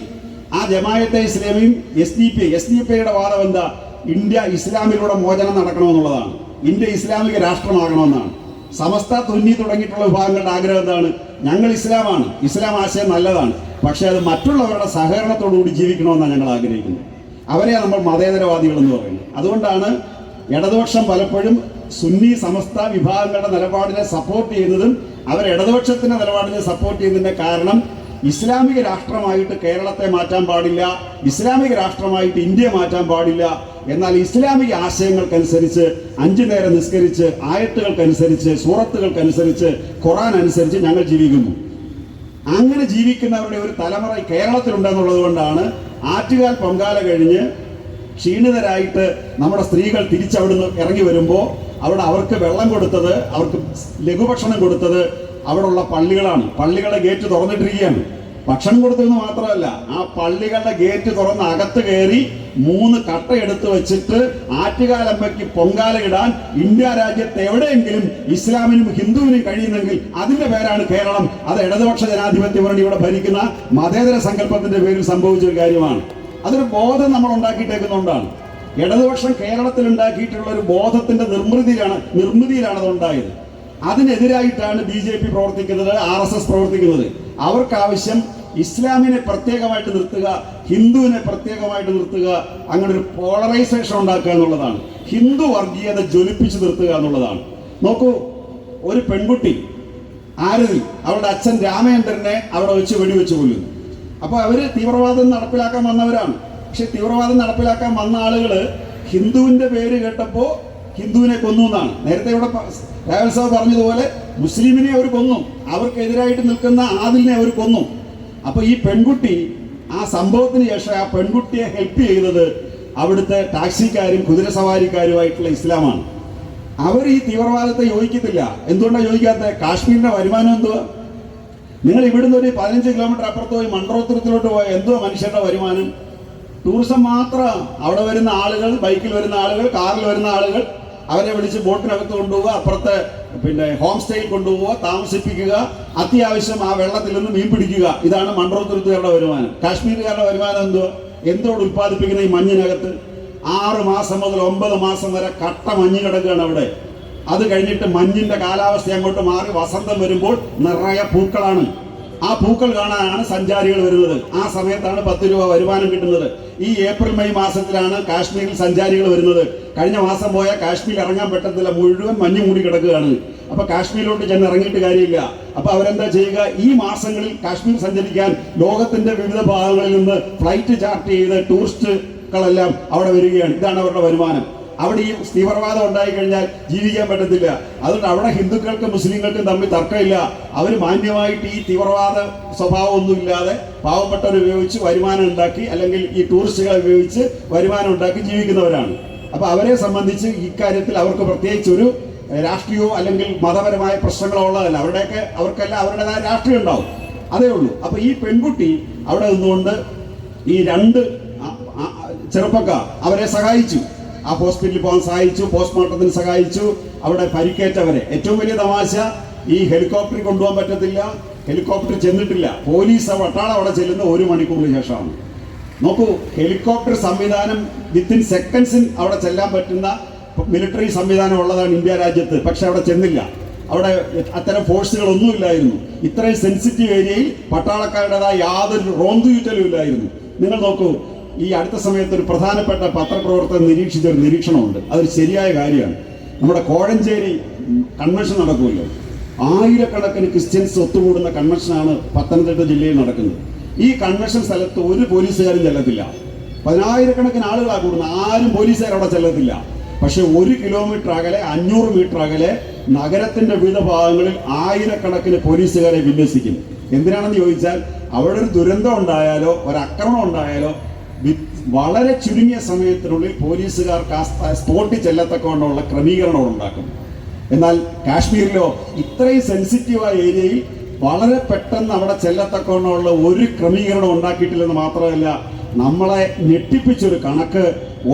Speaker 1: ആ ജമായത്തെ ഇസ്ലാമിയും S D P S D പിയുടെ വാദം എന്താ? ഇന്ത്യ ഇസ്ലാമിലൂടെ മോചനം നടക്കണമെന്നുള്ളതാണ്. ഇന്ത്യ ഇസ്ലാമിക രാഷ്ട്രമാകണമെന്നാണ്. സമസ്ത തുന്നി തുടങ്ങിയിട്ടുള്ള വിഭാഗങ്ങളുടെ ആഗ്രഹം എന്താണ്? ഞങ്ങൾ ഇസ്ലാമാണ്. ഇസ്ലാം ആശയം നല്ലതാണ്. പക്ഷേ അത് മറ്റുള്ളവരുടെ സഹകരണത്തോടുകൂടി ജീവിക്കണമെന്നാണ് ഞങ്ങൾ ആഗ്രഹിക്കുന്നത്. അവരെ നമ്മൾ മതേതരവാദികൾ എന്ന് പറയുന്നത്. അതുകൊണ്ടാണ് ഇടതുപക്ഷം പലപ്പോഴും സുന്നി സമസ്ത വിഭാഗങ്ങളുടെ നിലപാടിനെ സപ്പോർട്ട് ചെയ്യുന്നതും അവർ ഇടതുപക്ഷത്തിന്റെ നിലപാടിനെ സപ്പോർട്ട് ചെയ്യുന്നതിന്റെ കാരണം ഇസ്ലാമിക രാഷ്ട്രമായിട്ട് കേരളത്തെ മാറ്റാൻ പാടില്ല ഇസ്ലാമിക രാഷ്ട്രമായിട്ട് ഇന്ത്യ മാറ്റാൻ പാടില്ല. എന്നാൽ ഇസ്ലാമിക ആശയങ്ങൾക്കനുസരിച്ച് അഞ്ചു നേരം നിസ്കരിച്ച് ആയത്തുകൾക്കനുസരിച്ച് സൂറത്തുകൾക്കനുസരിച്ച് ഖുറാൻ അനുസരിച്ച് ഞങ്ങൾ ജീവിക്കുന്നു. അങ്ങനെ ജീവിക്കുന്നവരുടെ ഒരു തലമുറ കേരളത്തിലുണ്ടെന്നുള്ളത് കൊണ്ടാണ് ആറ്റുകാൽ പൊങ്കാല കഴിഞ്ഞ് ക്ഷീണിതരായിട്ട് നമ്മുടെ സ്ത്രീകൾ തിരിച്ചവിടുന്ന് ഇറങ്ങി വരുമ്പോൾ അവിടെ അവർക്ക് വെള്ളം കൊടുത്തത് അവർക്ക് ലഘുഭക്ഷണം കൊടുത്തത് അവിടെയുള്ള പള്ളികളാണ്. പള്ളികളുടെ ഗേറ്റ് തുറന്നിട്ടിരിക്കുകയാണ്. ഭക്ഷണം കൊടുത്തിരുന്നു മാത്രമല്ല ആ പള്ളികളുടെ ഗേറ്റ് തുറന്ന് അകത്ത് കയറി മൂന്ന് കട്ട എടുത്ത് വെച്ചിട്ട് ആറ്റുകാലമ്മയ്ക്ക് പൊങ്കാല ഇടാൻ ഇന്ത്യ രാജ്യത്ത് എവിടെയെങ്കിലും ഇസ്ലാമിനും ഹിന്ദുവിനും കഴിയുന്നെങ്കിൽ അതിന്റെ പേരാണ് കേരളം. അത് ഇടതുപക്ഷ ജനാധിപത്യ മുന്നണി ഇവിടെ ഭരിക്കുന്ന മതേതര സങ്കല്പത്തിന്റെ പേരിൽ സംഭവിച്ച ഒരു കാര്യമാണ്. അതൊരു ബോധം നമ്മൾ ഉണ്ടാക്കിയിട്ടേക്കുന്നതുകൊണ്ടാണ്. ഇടതുപക്ഷം കേരളത്തിൽ ഉണ്ടാക്കിയിട്ടുള്ള ഒരു ബോധത്തിന്റെ നിർമ്മിതിയിലാണ് നിർമ്മിതിയിലാണ് അത് ഉണ്ടായത് അതിനെതിരായിട്ടാണ് ബി ജെ പി പ്രവർത്തിക്കുന്നത് ആർ എസ് എസ് പ്രവർത്തിക്കുന്നത്. അവർക്കാവശ്യം ഇസ്ലാമിനെ പ്രത്യേകമായിട്ട് നിർത്തുക ഹിന്ദുവിനെ പ്രത്യേകമായിട്ട് നിർത്തുക അങ്ങനെ ഒരു പോളറൈസേഷൻ ഉണ്ടാക്കുക എന്നുള്ളതാണ്. ഹിന്ദു വർഗീയത ജ്വലിപ്പിച്ച് നിർത്തുക എന്നുള്ളതാണ്. നോക്കൂ ഒരു പെൺകുട്ടി ആരതി അവരുടെ അച്ഛൻ രാമചന്ദ്രനെ അവിടെ വെച്ച് വെടിവെച്ച് കൊല്ലുന്നു. അപ്പോൾ അവർ തീവ്രവാദം നടപ്പിലാക്കാൻ വന്നവരാണ്. പക്ഷെ തീവ്രവാദം നടപ്പിലാക്കാൻ വന്ന ആളുകൾ ഹിന്ദുവിന്റെ പേര് കേട്ടപ്പോ ഹിന്ദുവിനെ കൊന്നു എന്നാണ്. നേരത്തെ ഇവിടെ രാഹുൽ പറഞ്ഞതുപോലെ മുസ്ലിമിനെ അവർ കൊന്നു. അവർക്കെതിരായിട്ട് നിൽക്കുന്ന ആദിലിനെ അവർ കൊന്നു. അപ്പൊ ഈ പെൺകുട്ടി ആ സംഭവത്തിന് ശേഷം ആ പെൺകുട്ടിയെ ഹെൽപ്പ് ചെയ്തത് അവിടുത്തെ ടാക്സിക്കാരും കുതിരസവാരിക്കാരുമായിട്ടുള്ള ഇസ്ലാമാണ്. അവർ ഈ തീവ്രവാദത്തെ യോജിക്കത്തില്ല. എന്തുകൊണ്ടാണ് യോജിക്കാത്തത് കാശ്മീരിന്റെ വരുമാനം എന്തുവാ? നിങ്ങൾ ഇവിടുന്ന് ഒരു പതിനഞ്ച് കിലോമീറ്റർ അപ്പുറത്ത് പോയി മൺട്രോത്തുരത്തിലോട്ട് പോയ എന്തുവാ മനുഷ്യരുടെ വരുമാനം? ടൂറിസം മാത്രം. അവിടെ വരുന്ന ആളുകൾ ബൈക്കിൽ വരുന്ന ആളുകൾ കാറിൽ വരുന്ന ആളുകൾ അവരെ വിളിച്ച് ബോട്ടിനകത്ത് കൊണ്ടുപോവുക അപ്പുറത്തെ പിന്നെ ഹോം സ്റ്റേയിൽ കൊണ്ടുപോവുക താമസിപ്പിക്കുക അത്യാവശ്യം ആ വെള്ളത്തിൽ നിന്ന് മീൻ പിടിക്കുക. ഇതാണ് മൺട്രോത്തുരത്തുകാരുടെ വരുമാനം. കാശ്മീരുകാരുടെ വരുമാനം എന്തോ എന്തോട് ഉൽപ്പാദിപ്പിക്കുന്ന ഈ മഞ്ഞിനകത്ത്? ആറ് മാസം മുതൽ ഒമ്പത് മാസം വരെ കട്ട മഞ്ഞ് കിടക്കുകയാണ് അവിടെ. അത് കഴിഞ്ഞിട്ട് മഞ്ഞിന്റെ കാലാവസ്ഥ അങ്ങോട്ട് മാറി വസന്തം വരുമ്പോൾ നിറയെ പൂക്കളാണ്. ആ പൂക്കൾ കാണാനാണ് സഞ്ചാരികൾ വരുന്നത്. ആ സമയത്താണ് പത്ത് രൂപ വരുമാനം കിട്ടുന്നത്. ഈ ഏപ്രിൽ മെയ് മാസത്തിലാണ് കാശ്മീരിൽ സഞ്ചാരികൾ വരുന്നത്. കഴിഞ്ഞ മാസം പോയ കാശ്മീരിൽ ഇറങ്ങാൻ പറ്റത്തില്ല. മുഴുവൻ മഞ്ഞ് മൂടി കിടക്കുകയാണ്. അപ്പൊ കാശ്മീരിലോട്ട് ചെന്ന് ഇറങ്ങിയിട്ട് കാര്യമില്ല. അപ്പൊ അവരെന്താ ചെയ്യുക? ഈ മാസങ്ങളിൽ കാശ്മീർ സഞ്ചരിക്കാൻ ലോകത്തിന്റെ വിവിധ ഭാഗങ്ങളിൽ നിന്ന് ഫ്ലൈറ്റ് ചാർട്ട് ചെയ്ത് ടൂറിസ്റ്റുകളെല്ലാം അവിടെ വരികയാണ്. ഇതാണ് അവരുടെ വരുമാനം. അവിടെ ഈ തീവ്രവാദം ഉണ്ടായി കഴിഞ്ഞാൽ ജീവിക്കാൻ പറ്റത്തില്ല. അതുകൊണ്ട് അവിടെ ഹിന്ദുക്കൾക്കും മുസ്ലിങ്ങൾക്കും തമ്മിൽ തർക്കമില്ല. അവർ മാന്യമായിട്ട് ഈ തീവ്രവാദ സ്വഭാവം ഒന്നുമില്ലാതെ പാവപ്പെട്ടവർ ഉപയോഗിച്ച് വരുമാനം ഉണ്ടാക്കി അല്ലെങ്കിൽ ഈ ടൂറിസ്റ്റുകളെ ഉപയോഗിച്ച് വരുമാനം ഉണ്ടാക്കി ജീവിക്കുന്നവരാണ്. അപ്പൊ അവരെ സംബന്ധിച്ച് ഇക്കാര്യത്തിൽ അവർക്ക് പ്രത്യേകിച്ച് ഒരു രാഷ്ട്രീയമോ അല്ലെങ്കിൽ മതപരമായ പ്രശ്നങ്ങളോ ഉള്ളതല്ല. അവരുടെയൊക്കെ അവർക്കെല്ലാം അവരുടേതായ രാഷ്ട്രീയം ഉണ്ടാവും. അതേ ഉള്ളൂ. അപ്പൊ ഈ പെൺകുട്ടി അവിടെ നിന്നുകൊണ്ട് ഈ രണ്ട് ചെറുപ്പക്കാർ അവരെ സഹായിച്ചു. ആ ഹോസ്പിറ്റലിൽ പോകാൻ സഹായിച്ചു പോസ്റ്റ്മോർട്ടത്തിന് സഹായിച്ചു. അവിടെ പരിക്കേറ്റവരെ. ഏറ്റവും വലിയ തമാശ ഈ ഹെലികോപ്റ്ററിൽ കൊണ്ടുപോകാൻ പറ്റത്തില്ല. ഹെലികോപ്റ്റർ ചെന്നിട്ടില്ല. പോലീസ് വട്ടാളം അവിടെ ചെല്ലുന്ന ഒരു മണിക്കൂറിന് ശേഷമാണ്. നോക്കൂ ഹെലികോപ്റ്റർ സംവിധാനം വിത്തിൻ സെക്കൻഡ്സിൽ അവിടെ ചെല്ലാൻ പറ്റുന്ന മിലിറ്ററി സംവിധാനം ഉള്ളതാണ് ഇന്ത്യ രാജ്യത്ത്. പക്ഷെ അവിടെ ചെന്നില്ല. അവിടെ അത്തരം ഫോഴ്സുകളൊന്നും ഇല്ലായിരുന്നു. ഇത്രയും സെൻസിറ്റീവ് ഏരിയയിൽ പട്ടാളക്കാരുടേതായ യാതൊരു റോന്തുചുറ്റലും ഇല്ലായിരുന്നു. നിങ്ങൾ നോക്കൂ ഈ അടുത്ത സമയത്ത് ഒരു പ്രധാനപ്പെട്ട പത്രപ്രവർത്തകർ നിരീക്ഷിച്ച ഒരു നിരീക്ഷണമുണ്ട്. അതൊരു ശരിയായ കാര്യമാണ്. നമ്മുടെ കോഴഞ്ചേരി കൺവെൻഷൻ നടക്കുമല്ലോ. ആയിരക്കണക്കിന് ക്രിസ്ത്യൻസ് ഒത്തുകൂടുന്ന കൺവെൻഷനാണ് പത്തനംതിട്ട ജില്ലയിൽ നടക്കുന്നത്. ഈ കൺവെൻഷൻ സ്ഥലത്ത് ഒരു പോലീസുകാരും ചെല്ലത്തില്ല. പതിനായിരക്കണക്കിന് ആളുകളാണ് കൂടുന്നത്. ആരും പോലീസുകാർ അവിടെ ചെല്ലത്തില്ല. പക്ഷെ ഒരു കിലോമീറ്റർ അകലെ അഞ്ഞൂറ് മീറ്റർ അകലെ നഗരത്തിന്റെ വിവിധ ഭാഗങ്ങളിൽ ആയിരക്കണക്കിന് പോലീസുകാരെ വിന്യസിക്കും എന്തിനാണെന്ന് ചോദിച്ചാൽ അവിടെ ഒരു ദുരന്തം ഉണ്ടായാലോ ഒരു ആക്രമണം ഉണ്ടായാലോ വളരെ ചുരുങ്ങിയ സമയത്തിനുള്ളിൽ പോലീസുകാർക്ക് ആ സ്പോട്ടിൽ ചെല്ലത്തക്കൊണ്ടുള്ള ക്രമീകരണം ഉണ്ടാക്കും. എന്നാൽ കാശ്മീരിലോ ഇത്രയും സെൻസിറ്റീവായ ഏരിയയിൽ വളരെ പെട്ടെന്ന് അവിടെ ചെല്ലത്തക്കൊണ്ടുള്ള ഒരു ക്രമീകരണം ഉണ്ടാക്കിയിട്ടില്ലെന്ന് മാത്രമല്ല നമ്മളെ ഞെട്ടിപ്പിച്ചൊരു കണക്ക്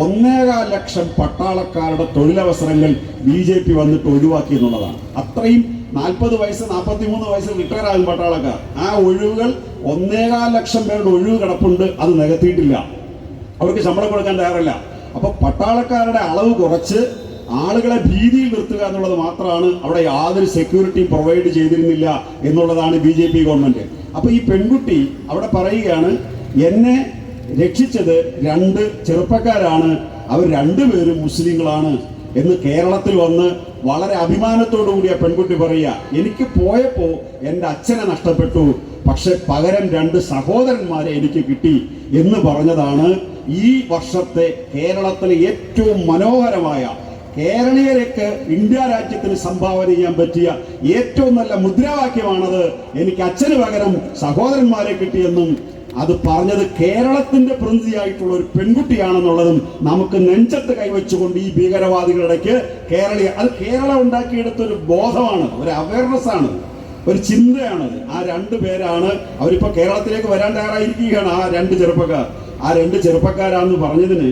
Speaker 1: ഒന്നേകാൽ ലക്ഷം പട്ടാളക്കാരുടെ തൊഴിലവസരങ്ങൾ ബി ജെ പി വന്നിട്ട് ഒഴിവാക്കി എന്നുള്ളതാണ്. അത്രയും നാൽപ്പത് വയസ്സ് നാൽപ്പത്തി മൂന്ന് വയസ്സിൽ റിട്ടയർ ആകും പട്ടാളക്കാർ. ആ ഒഴിവുകൾ ഒന്നേകാൽ ലക്ഷം പേരുടെ ഒഴിവ് കിടപ്പുണ്ട് അത് നികത്തിയിട്ടില്ല. അവർക്ക് ശമ്പളം കൊടുക്കാൻ തയ്യാറല്ല. അപ്പൊ പട്ടാളക്കാരുടെ അളവ് കുറച്ച് ആളുകളെ ഭീതിയിൽ നിർത്തുക എന്നുള്ളത് മാത്രമാണ് അവിടെ യാതൊരു സെക്യൂരിറ്റി പ്രൊവൈഡ് ചെയ്തിരുന്നില്ല എന്നുള്ളതാണ് ബി ജെ പി ഗവൺമെന്റ്. അപ്പൊ ഈ പെൺകുട്ടി അവിടെ പറയുകയാണ് എന്നെ രക്ഷിച്ചത് രണ്ട് ചെറുപ്പക്കാരാണ്. അവർ രണ്ടുപേരും മുസ്ലിങ്ങളാണ്. എന്ന് കേരളത്തിൽ വന്ന് വളരെ അഭിമാനത്തോടു കൂടിയ പെൺകുട്ടി പറയുക എനിക്ക് പോയപ്പോ എന്റെ അച്ഛനെ നഷ്ടപ്പെട്ടു. പക്ഷെ പകരം രണ്ട് സഹോദരന്മാരെ എനിക്ക് കിട്ടി. എന്ന് പറഞ്ഞതാണ് ഈ വർഷത്തെ കേരളത്തിലെ ഏറ്റവും മനോഹരമായ കേരളീയർക്ക് ഇന്ത്യ രാജ്യത്തിന് സംഭാവന ചെയ്യാൻ പറ്റിയ ഏറ്റവും നല്ല മുദ്രാവാക്യമാണത് എനിക്ക് അച്ഛന് പകരം സഹോദരന്മാരെ കിട്ടിയെന്നും അത് പറഞ്ഞത് കേരളത്തിന്റെ പ്രതിനിധിയായിട്ടുള്ള ഒരു പെൺകുട്ടിയാണെന്നുള്ളതും നമുക്ക് നെഞ്ചത്ത് കൈവച്ചുകൊണ്ട് ഈ ഭീകരവാദികളിടയ്ക്ക് കേരളീയ അത് കേരളം ഉണ്ടാക്കിയെടുത്ത ഒരു ബോധമാണ് ഒരു അവയർനെസ് ആണ് ഒരു ചിന്തയാണ് ആ രണ്ട് പേരാണ് അവരിപ്പോ കേരളത്തിലേക്ക് വരാൻ തയ്യാറായിരിക്കുകയാണ് ആ രണ്ട് ചെറുപ്പക്കാർ. ആ രണ്ട് ചെറുപ്പക്കാരാന്ന് പറഞ്ഞതിന്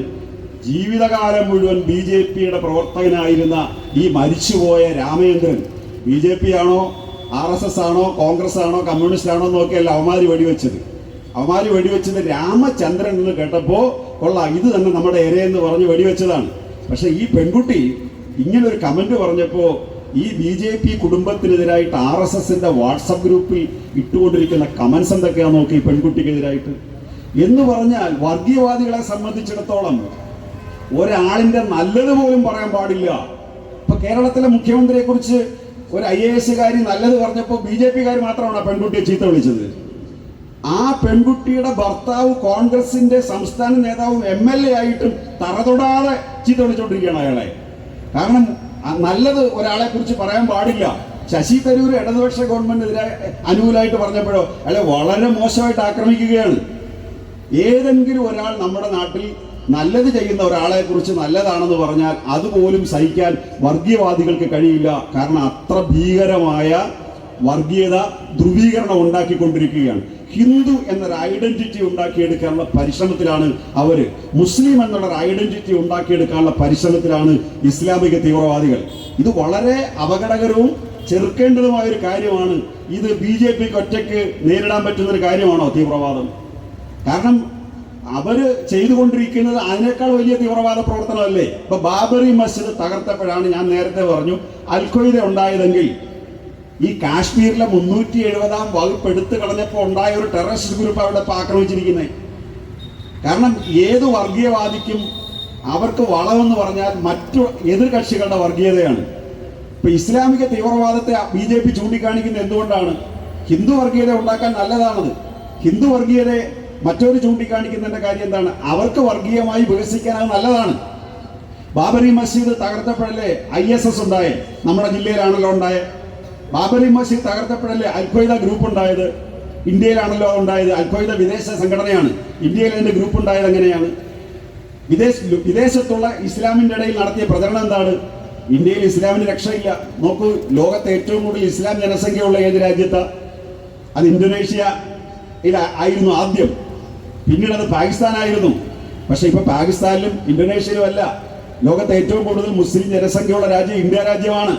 Speaker 1: ജീവിതകാലം മുഴുവൻ ബി ജെ പിയുടെ പ്രവർത്തകനായിരുന്ന ഈ മരിച്ചുപോയ രാമചന്ദ്രൻ ബി ജെ പി ആണോ ആർ എസ് എസ് ആണോ കോൺഗ്രസ് ആണോ കമ്മ്യൂണിസ്റ്റ് ആണോ നോക്കിയല്ല അവമാര് വെടിവെച്ചത്. അവമാര് വെടിവെച്ചത് രാമചന്ദ്രൻ എന്ന് കേട്ടപ്പോൾ കൊള്ളാം ഇത് തന്നെ നമ്മുടെ ഇരയെന്ന് പറഞ്ഞ് വെടിവെച്ചതാണ്. പക്ഷേ ഈ പെൺകുട്ടി ഇങ്ങനെ ഒരു കമന്റ് പറഞ്ഞപ്പോ ഈ ബി ജെ പി കുടുംബത്തിനെതിരായിട്ട് ആർ എസ് എസിന്റെ വാട്സപ്പ് ഗ്രൂപ്പിൽ ഇട്ടുകൊണ്ടിരിക്കുന്ന കമൻസ് എന്തൊക്കെയാ നോക്കി പെൺകുട്ടിക്കെതിരായിട്ട്? എന്ന് പറഞ്ഞാൽ വർഗീയവാദികളെ സംബന്ധിച്ചിടത്തോളം ഒരാളിന്റെ നല്ലത് പോലും പറയാൻ പാടില്ല. ഇപ്പൊ കേരളത്തിലെ മുഖ്യമന്ത്രിയെ കുറിച്ച് ഒരു ഐ എ എസുകാരി നല്ലത് പറഞ്ഞപ്പോൾ ബി ജെ പിക്കാർ മാത്രമാണ് ആ പെൺകുട്ടിയെ ചീത്ത വിളിച്ചത്. ആ പെൺകുട്ടിയുടെ ഭർത്താവ് കോൺഗ്രസിന്റെ സംസ്ഥാന നേതാവും എം എൽ എ ആയിട്ടും തറതൊടാതെ ചീത്ത വിളിച്ചോണ്ടിരിക്കുകയാണ് അയാളെ. കാരണം നല്ലത് ഒരാളെ കുറിച്ച് പറയാൻ പാടില്ല. ശശി തരൂർ ഇടതുപക്ഷ ഗവൺമെന്റിനെതിരെ അനുകൂലമായിട്ട് പറഞ്ഞപ്പോഴോ അയാളെ വളരെ മോശമായിട്ട് ആക്രമിക്കുകയാണ്. ഏതെങ്കിലും ഒരാൾ നമ്മുടെ നാട്ടിൽ നല്ലത് ചെയ്യുന്ന ഒരാളെ കുറിച്ച് നല്ലതാണെന്ന് പറഞ്ഞാൽ അതുപോലും സഹിക്കാൻ വർഗീയവാദികൾക്ക് കഴിയില്ല. കാരണം അത്ര ഭീകരമായ വർഗീയത ധ്രുവീകരണം ഉണ്ടാക്കിക്കൊണ്ടിരിക്കുകയാണ്. ഹിന്ദു എന്നൊരു ഐഡന്റിറ്റി ഉണ്ടാക്കിയെടുക്കാനുള്ള പരിശ്രമത്തിലാണ് അവർ മുസ്ലിം എന്നുള്ളൊരു ഐഡന്റിറ്റി ഉണ്ടാക്കിയെടുക്കാനുള്ള പരിശ്രമത്തിലാണ് ഇസ്ലാമിക തീവ്രവാദികൾ. ഇത് വളരെ അപകടകരവും ചെറുക്കേണ്ടതുമായ ഒരു കാര്യമാണ്. ഇത് ബി ജെ പിക്ക് ഒറ്റയ്ക്ക് നേരിടാൻ പറ്റുന്ന ഒരു കാര്യമാണോ തീവ്രവാദം? കാരണം അവർ ചെയ്തുകൊണ്ടിരിക്കുന്നത് അതിനേക്കാൾ വലിയ തീവ്രവാദ പ്രവർത്തനമല്ലേ? ഇപ്പൊ ബാബറി മസ്ജിദ് തകർത്തപ്പോഴാണ് ഞാൻ നേരത്തെ പറഞ്ഞു അൽഖയ്ദ ഉണ്ടായതെങ്കിൽ ഈ കാശ്മീരിലെ മുന്നൂറ്റി എഴുപതാം വകുപ്പ് എടുത്തു കളഞ്ഞപ്പോൾ ഉണ്ടായ ഒരു ടെററിസ്റ്റ് ഗ്രൂപ്പ് അവിടെ ആക്രമിച്ചിരിക്കുന്നത് കാരണം ഏത് വർഗീയവാദിക്കും അവർക്ക് വളമെന്ന് പറഞ്ഞാൽ മറ്റു എതിർ കക്ഷികളുടെ വർഗീയതയാണ്. ഇപ്പൊ ഇസ്ലാമിക തീവ്രവാദത്തെ ബി ജെ പി ചൂണ്ടിക്കാണിക്കുന്നത് എന്തുകൊണ്ടാണ്? ഹിന്ദു വർഗീയത ഉണ്ടാക്കാൻ നല്ലതാണത്. ഹിന്ദു വർഗീയതയെ മറ്റൊരു ചൂണ്ടിക്കാണിക്കുന്നതിന്റെ കാര്യം എന്താണ്? അവർക്ക് വർഗീയമായി വികസിക്കാൻ അത് നല്ലതാണ്. ബാബറി മസ്ജിദ് തകർത്തപ്പോഴല്ലേ ഐ എസ് എസ് ഉണ്ടായേ? നമ്മുടെ ജില്ലയിലാണല്ലോ ഉണ്ടായത് ബാബറി മസ്ജിദ് തകർത്തപ്പോഴല്ലേ അൽഖയ്ദ ഗ്രൂപ്പ് ഉണ്ടായത്? ഇന്ത്യയിലാണല്ലോ ഉണ്ടായത്. അൽഖയ്ദ വിദേശ സംഘടനയാണ്. ഇന്ത്യയിൽ അതിന്റെ ഗ്രൂപ്പ് ഉണ്ടായത് എങ്ങനെയാണ്? വിദേശ വിദേശത്തുള്ള ഇസ്ലാമിന്റെ ഇടയിൽ നടത്തിയ പ്രചരണം എന്താണ്? ഇന്ത്യയിൽ ഇസ്ലാമിന് രക്ഷയില്ല. നോക്കൂ ലോകത്തെ ഏറ്റവും കൂടുതൽ ഇസ്ലാം ജനസംഖ്യയുള്ള ഏത് രാജ്യത്താണ് അത് ഇന്തോനേഷ്യ ആയിരുന്നു ആദ്യം. പിന്നീട് അത് പാകിസ്ഥാനായിരുന്നു. പക്ഷെ ഇപ്പൊ പാകിസ്ഥാനിലും ഇന്തോനേഷ്യയിലും അല്ല. ലോകത്തെ ഏറ്റവും കൂടുതൽ മുസ്ലിം ജനസംഖ്യയുള്ള രാജ്യം ഇന്ത്യ രാജ്യമാണ്.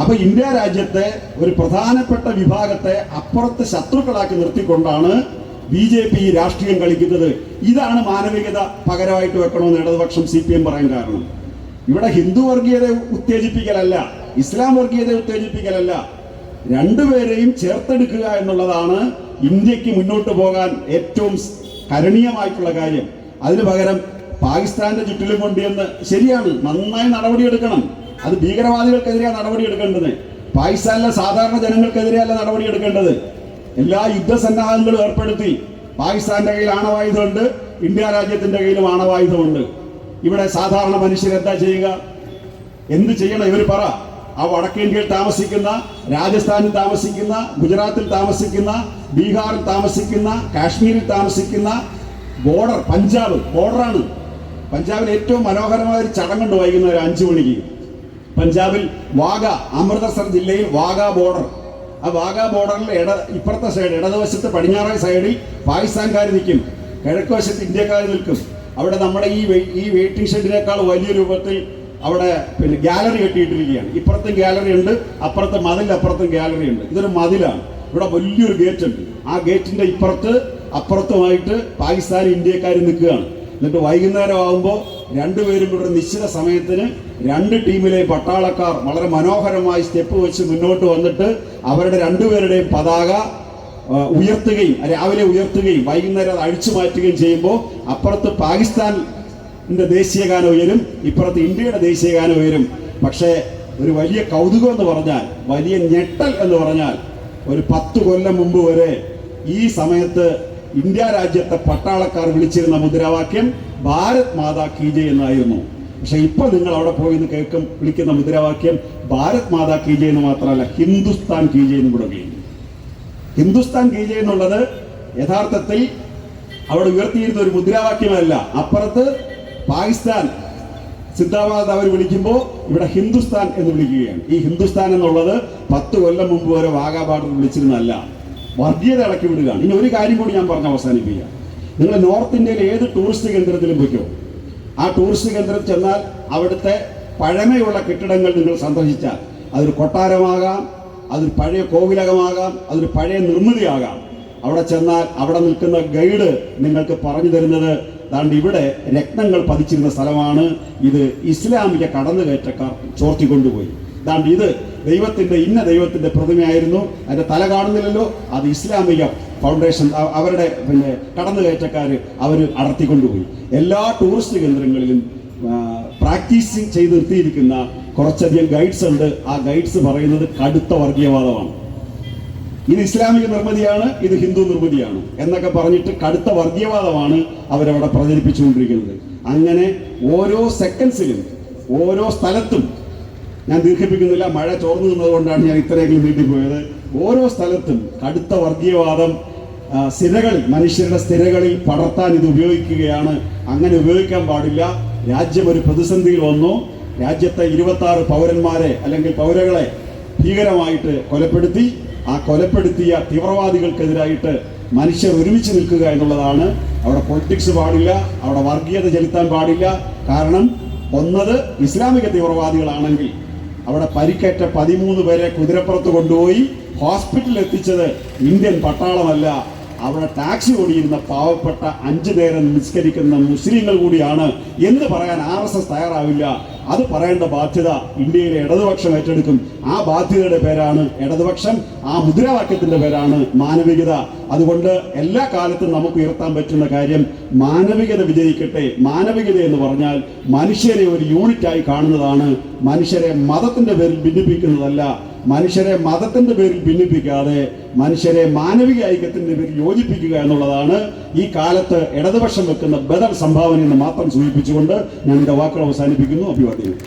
Speaker 1: അപ്പൊ ഇന്ത്യ രാജ്യത്തെ ഒരു പ്രധാനപ്പെട്ട വിഭാഗത്തെ അപ്പുറത്ത് ശത്രുക്കളാക്കി നിർത്തിക്കൊണ്ടാണ് ബി ജെ പി രാഷ്ട്രീയം കളിക്കുന്നത്. ഇതാണ് മാനവികത പകരമായിട്ട് വെക്കണമെന്ന് ഇടതുപക്ഷം സി പി എം പറയാൻ കാരണം. ഇവിടെ ഹിന്ദു വർഗീയത ഉത്തേജിപ്പിക്കലല്ല ഇസ്ലാം വർഗീയത ഉത്തേജിപ്പിക്കലല്ല. രണ്ടുപേരെയും ചേർത്തെടുക്കുക എന്നുള്ളതാണ് ഇന്ത്യയ്ക്ക് മുന്നോട്ട് പോകാൻ ഏറ്റവും കരണീയമായിട്ടുള്ള കാര്യം. അതിനു പകരം പാകിസ്ഥാന്റെ ചുറ്റിലും കൊണ്ടുവന്ന് ശരിയാണ്. നന്നായി നടപടിയെടുക്കണം. അത് ഭീകരവാദികൾക്കെതിരെയാണ് നടപടിയെടുക്കേണ്ടത്. പാകിസ്ഥാനിലെ സാധാരണ ജനങ്ങൾക്കെതിരെയല്ല നടപടിയെടുക്കേണ്ടത്. എല്ലാ യുദ്ധസന്നാഹങ്ങളും ഏർപ്പെടുത്തി പാകിസ്ഥാന്റെ കയ്യിൽ ആണവായുധമുണ്ട് ഇന്ത്യ രാജ്യത്തിന്റെ കയ്യിലും ആണവായുധമുണ്ട്. ഇവിടെ സാധാരണ മനുഷ്യരെന്താ ചെയ്യുക? എന്ത് ചെയ്യണം? ഇവർ പറ. ആ വടക്കേന്ത്യയിൽ താമസിക്കുന്ന രാജസ്ഥാനിൽ താമസിക്കുന്ന ഗുജറാത്തിൽ താമസിക്കുന്ന ബീഹാറിൽ താമസിക്കുന്ന കാശ്മീരിൽ താമസിക്കുന്ന ബോർഡർ പഞ്ചാബ് ബോർഡറാണ്. പഞ്ചാബിൽ ഏറ്റവും മനോഹരമായ ഒരു ചടങ്ങുണ്ട് വൈകുന്നേരം അഞ്ചു മണിക്ക്. പഞ്ചാബിൽ വാഗ അമൃതസർ ജില്ലയിൽ വാഗ ബോർഡർ. ആ വാഗ ബോർഡറിൽ ഇട ഇപ്പുറത്തെ സൈഡ് ഇടതുവശത്ത് പടിഞ്ഞാറേ സൈഡിൽ പാകിസ്ഥാൻകാർ നിൽക്കും. കിഴക്ക് വശത്ത് ഇന്ത്യക്കാർ നിൽക്കും. അവിടെ നമ്മുടെ ഈ ഈ വെയിറ്റിംഗ് ഷെഡിനേക്കാൾ വലിയ രൂപത്തിൽ അവിടെ പിന്നെ ഗാലറി കെട്ടിയിട്ടിരിക്കുകയാണ്. ഇപ്പുറത്തും ഗാലറി ഉണ്ട് അപ്പുറത്തെ മതിൽ അപ്പുറത്തും ഗാലറി ഉണ്ട്. ഇതൊരു മതിലാണ്. ഇവിടെ വലിയൊരു ഗേറ്റ് ഉണ്ട്. ആ ഗേറ്റിന്റെ ഇപ്പുറത്ത് അപ്പുറത്തുമായിട്ട് പാകിസ്ഥാൻ ഇന്ത്യക്കാർ നിൽക്കുകയാണ്. എന്നിട്ട് വൈകുന്നേരം ആകുമ്പോൾ രണ്ടുപേരും ഇവിടെ നിശ്ചിത സമയത്തിന് രണ്ട് ടീമിലെ പട്ടാളക്കാർ വളരെ മനോഹരമായി സ്റ്റെപ്പ് വെച്ച് മുന്നോട്ട് വന്നിട്ട് അവരുടെ രണ്ടുപേരുടെയും പതാക ഉയർത്തുകയും രാവിലെ ഉയർത്തുകയും വൈകുന്നേരം അത് അഴിച്ചു മാറ്റുകയും ചെയ്യുമ്പോൾ അപ്പുറത്ത് പാകിസ്ഥാനിന്റെ ദേശീയഗാനം ഉയരും ഇപ്പുറത്ത് ഇന്ത്യയുടെ ദേശീയഗാനം ഉയരും പക്ഷേ ഒരു വലിയ കൗതുകം എന്ന് പറഞ്ഞാൽ വലിയ ഞെട്ടൽ എന്ന് പറഞ്ഞാൽ ഒരു പത്ത് കൊല്ലം മുമ്പ് വരെ ഈ സമയത്ത് ഇന്ത്യ രാജ്യത്തെ പട്ടാളക്കാർ വിളിച്ചിരുന്ന മുദ്രാവാക്യം ഭാരത് മാതാ കീ ജയ് എന്നായിരുന്നു. പക്ഷെ ഇപ്പൊ നിങ്ങൾ അവിടെ പോയി എന്ന് കേൾക്കും വിളിക്കുന്ന മുദ്രാവാക്യം ഭാരത് മാതാ കീ ജയ് എന്ന് മാത്രമല്ല ഹിന്ദുസ്ഥാൻ കീ ജയ് എന്നും കൂടെ കഴിഞ്ഞു ഹിന്ദുസ്ഥാൻ കീ ജയ് എന്നുള്ളത് യഥാർത്ഥത്തിൽ അവിടെ ഉയർത്തിയിരുന്ന ഒരു മുദ്രാവാക്യമല്ല. അപ്പുറത്ത് പാകിസ്ഥാൻ സിദ്ധാബാദ് അവർ വിളിക്കുമ്പോൾ ഇവിടെ ഹിന്ദുസ്ഥാൻ എന്ന് വിളിക്കുകയാണ്. ഈ ഹിന്ദുസ്ഥാൻ എന്നുള്ളത് പത്ത് കൊല്ലം മുമ്പ് വരെ വാഗാബാർഡർ വിളിച്ചിരുന്നല്ല വർഗീയത ഇളക്കി വിടുകയാണ്. ഇനി ഒരു കാര്യം കൂടി ഞാൻ പറഞ്ഞ് അവസാനിപ്പിക്കുക നിങ്ങൾ നോർത്ത് ഇന്ത്യയിലെ ഏത് ടൂറിസ്റ്റ് കേന്ദ്രത്തിലും പോയിക്കോ? ആ ടൂറിസ്റ്റ് കേന്ദ്രം ചെന്നാൽ അവിടുത്തെ പഴമയുള്ള കെട്ടിടങ്ങൾ നിങ്ങൾ സന്ദർശിച്ചാൽ അതൊരു കൊട്ടാരമാകാം അതൊരു പഴയ കോവിലകമാകാം അതൊരു പഴയ നിർമ്മിതിയാകാം. അവിടെ ചെന്നാൽ അവിടെ നിൽക്കുന്ന ഗൈഡ് നിങ്ങൾക്ക് പറഞ്ഞു തരുന്നത് ദാണ്ട് ഇവിടെ രക്തങ്ങൾ പതിച്ചിരുന്ന സ്ഥലമാണ് ഇത് ഇസ്ലാമിക കടന്നുകയറ്റക്കാർ ചോർത്തിക്കൊണ്ടുപോയി. ദാണ്ട് ഇത് ദൈവത്തിന്റെ ഇന്ന ദൈവത്തിന്റെ പ്രതിമയായിരുന്നു. അതിന്റെ തല കാണുന്നില്ലല്ലോ. അത് ഇസ്ലാമിക ഫൗണ്ടേഷൻ അവരുടെ പിന്നെ കടന്നുകയറ്റക്കാർ അവർ അടർത്തിക്കൊണ്ടുപോയി. എല്ലാ ടൂറിസ്റ്റ് കേന്ദ്രങ്ങളിലും പ്രാക്ടീസിങ് ചെയ്ത് നിർത്തിയിരിക്കുന്ന കുറച്ചധികം ഗൈഡ്സ് ഉണ്ട്. ആ ഗൈഡ്സ് പറയുന്നത് കടുത്ത വർഗീയവാദമാണ്. ഇത് ഇസ്ലാമിക നിർമ്മിതിയാണ് ഇത് ഹിന്ദു നിർമ്മിതിയാണ് എന്നൊക്കെ പറഞ്ഞിട്ട് കടുത്ത വർഗീയവാദമാണ് അവരവിടെ പ്രചരിപ്പിച്ചുകൊണ്ടിരിക്കുന്നത്. അങ്ങനെ ഓരോ സെക്കൻഡ്സിലും ഓരോ സ്ഥലത്തും ഞാൻ ദീർഘിപ്പിക്കുന്നില്ല മഴ ചോർന്നു നിന്നതുകൊണ്ടാണ് ഞാൻ ഇത്രയെങ്കിലും നീട്ടിപ്പോയത് ഓരോ സ്ഥലത്തും കടുത്ത വർഗീയവാദം സ്ഥിരകളിൽ മനുഷ്യരുടെ സ്ഥിരകളിൽ പടർത്താൻ ഇത് ഉപയോഗിക്കുകയാണ്. അങ്ങനെ ഉപയോഗിക്കാൻ പാടില്ല. രാജ്യം ഒരു പ്രതിസന്ധിയിൽ വന്നു. രാജ്യത്തെ ഇരുപത്തി പൗരന്മാരെ അല്ലെങ്കിൽ പൗരകളെ ഭീകരമായിട്ട് കൊലപ്പെടുത്തി. ആ കൊലപ്പെടുത്തിയ തീവ്രവാദികൾക്കെതിരായിട്ട് മനുഷ്യർ ഒരുമിച്ച് നിൽക്കുക എന്നുള്ളതാണ്. അവിടെ പൊളിറ്റിക്സ് പാടില്ല അവിടെ വർഗീയത ചെലുത്താൻ പാടില്ല. കാരണം ഒന്നത് ഇസ്ലാമിക തീവ്രവാദികളാണെങ്കിൽ അവിടെ പരിക്കേറ്റ പതിമൂന്ന് പേരെ കുതിരപ്പുറത്ത് കൊണ്ടുപോയി ഹോസ്പിറ്റലിൽ എത്തിച്ചത് ഇന്ത്യൻ പട്ടാളമല്ല. അവിടെ ടാക്സി ഓടിയിരുന്ന പാവപ്പെട്ട അഞ്ചു നേരം നിസ്കരിക്കുന്ന മുസ്ലിങ്ങൾ കൂടിയാണ്. എന്ന് പറയാൻ ആർ എസ് എസ് തയ്യാറാവില്ല. അത് പറയേണ്ട ബാധ്യത ഇന്ത്യയിലെ ഇടതുപക്ഷം ഏറ്റെടുക്കും. ആ ബാധ്യതയുടെ പേരാണ് ഇടതുപക്ഷം ആ മുദ്രാവാക്യത്തിന്റെ പേരാണ് മാനവികത. അതുകൊണ്ട് എല്ലാ കാലത്തും നമുക്ക് ഉയർത്താൻ പറ്റുന്ന കാര്യം മാനവികത വിജയിക്കട്ടെ. മാനവികത എന്ന് പറഞ്ഞാൽ മനുഷ്യരെ ഒരു യൂണിറ്റായി കാണുന്നതാണ്. മനുഷ്യരെ മതത്തിന്റെ പേരിൽ ഭിന്നിപ്പിക്കുന്നതല്ല. മനുഷ്യരെ മതത്തിന്റെ പേരിൽ ഭിന്നിപ്പിക്കാതെ മനുഷ്യരെ മാനവിക ഐക്യത്തിന്റെ പേരിൽ യോജിപ്പിക്കുക എന്നുള്ളതാണ് ഈ കാലത്ത് ഇടതുപക്ഷം വെക്കുന്ന ബദൽ സംഭാവന എന്ന് മാത്രം സൂചിപ്പിച്ചുകൊണ്ട് ഞാൻ എന്റെ വാക്കുകൾ അവസാനിപ്പിക്കുന്നു. അഭിവാദ്യങ്ങൾ.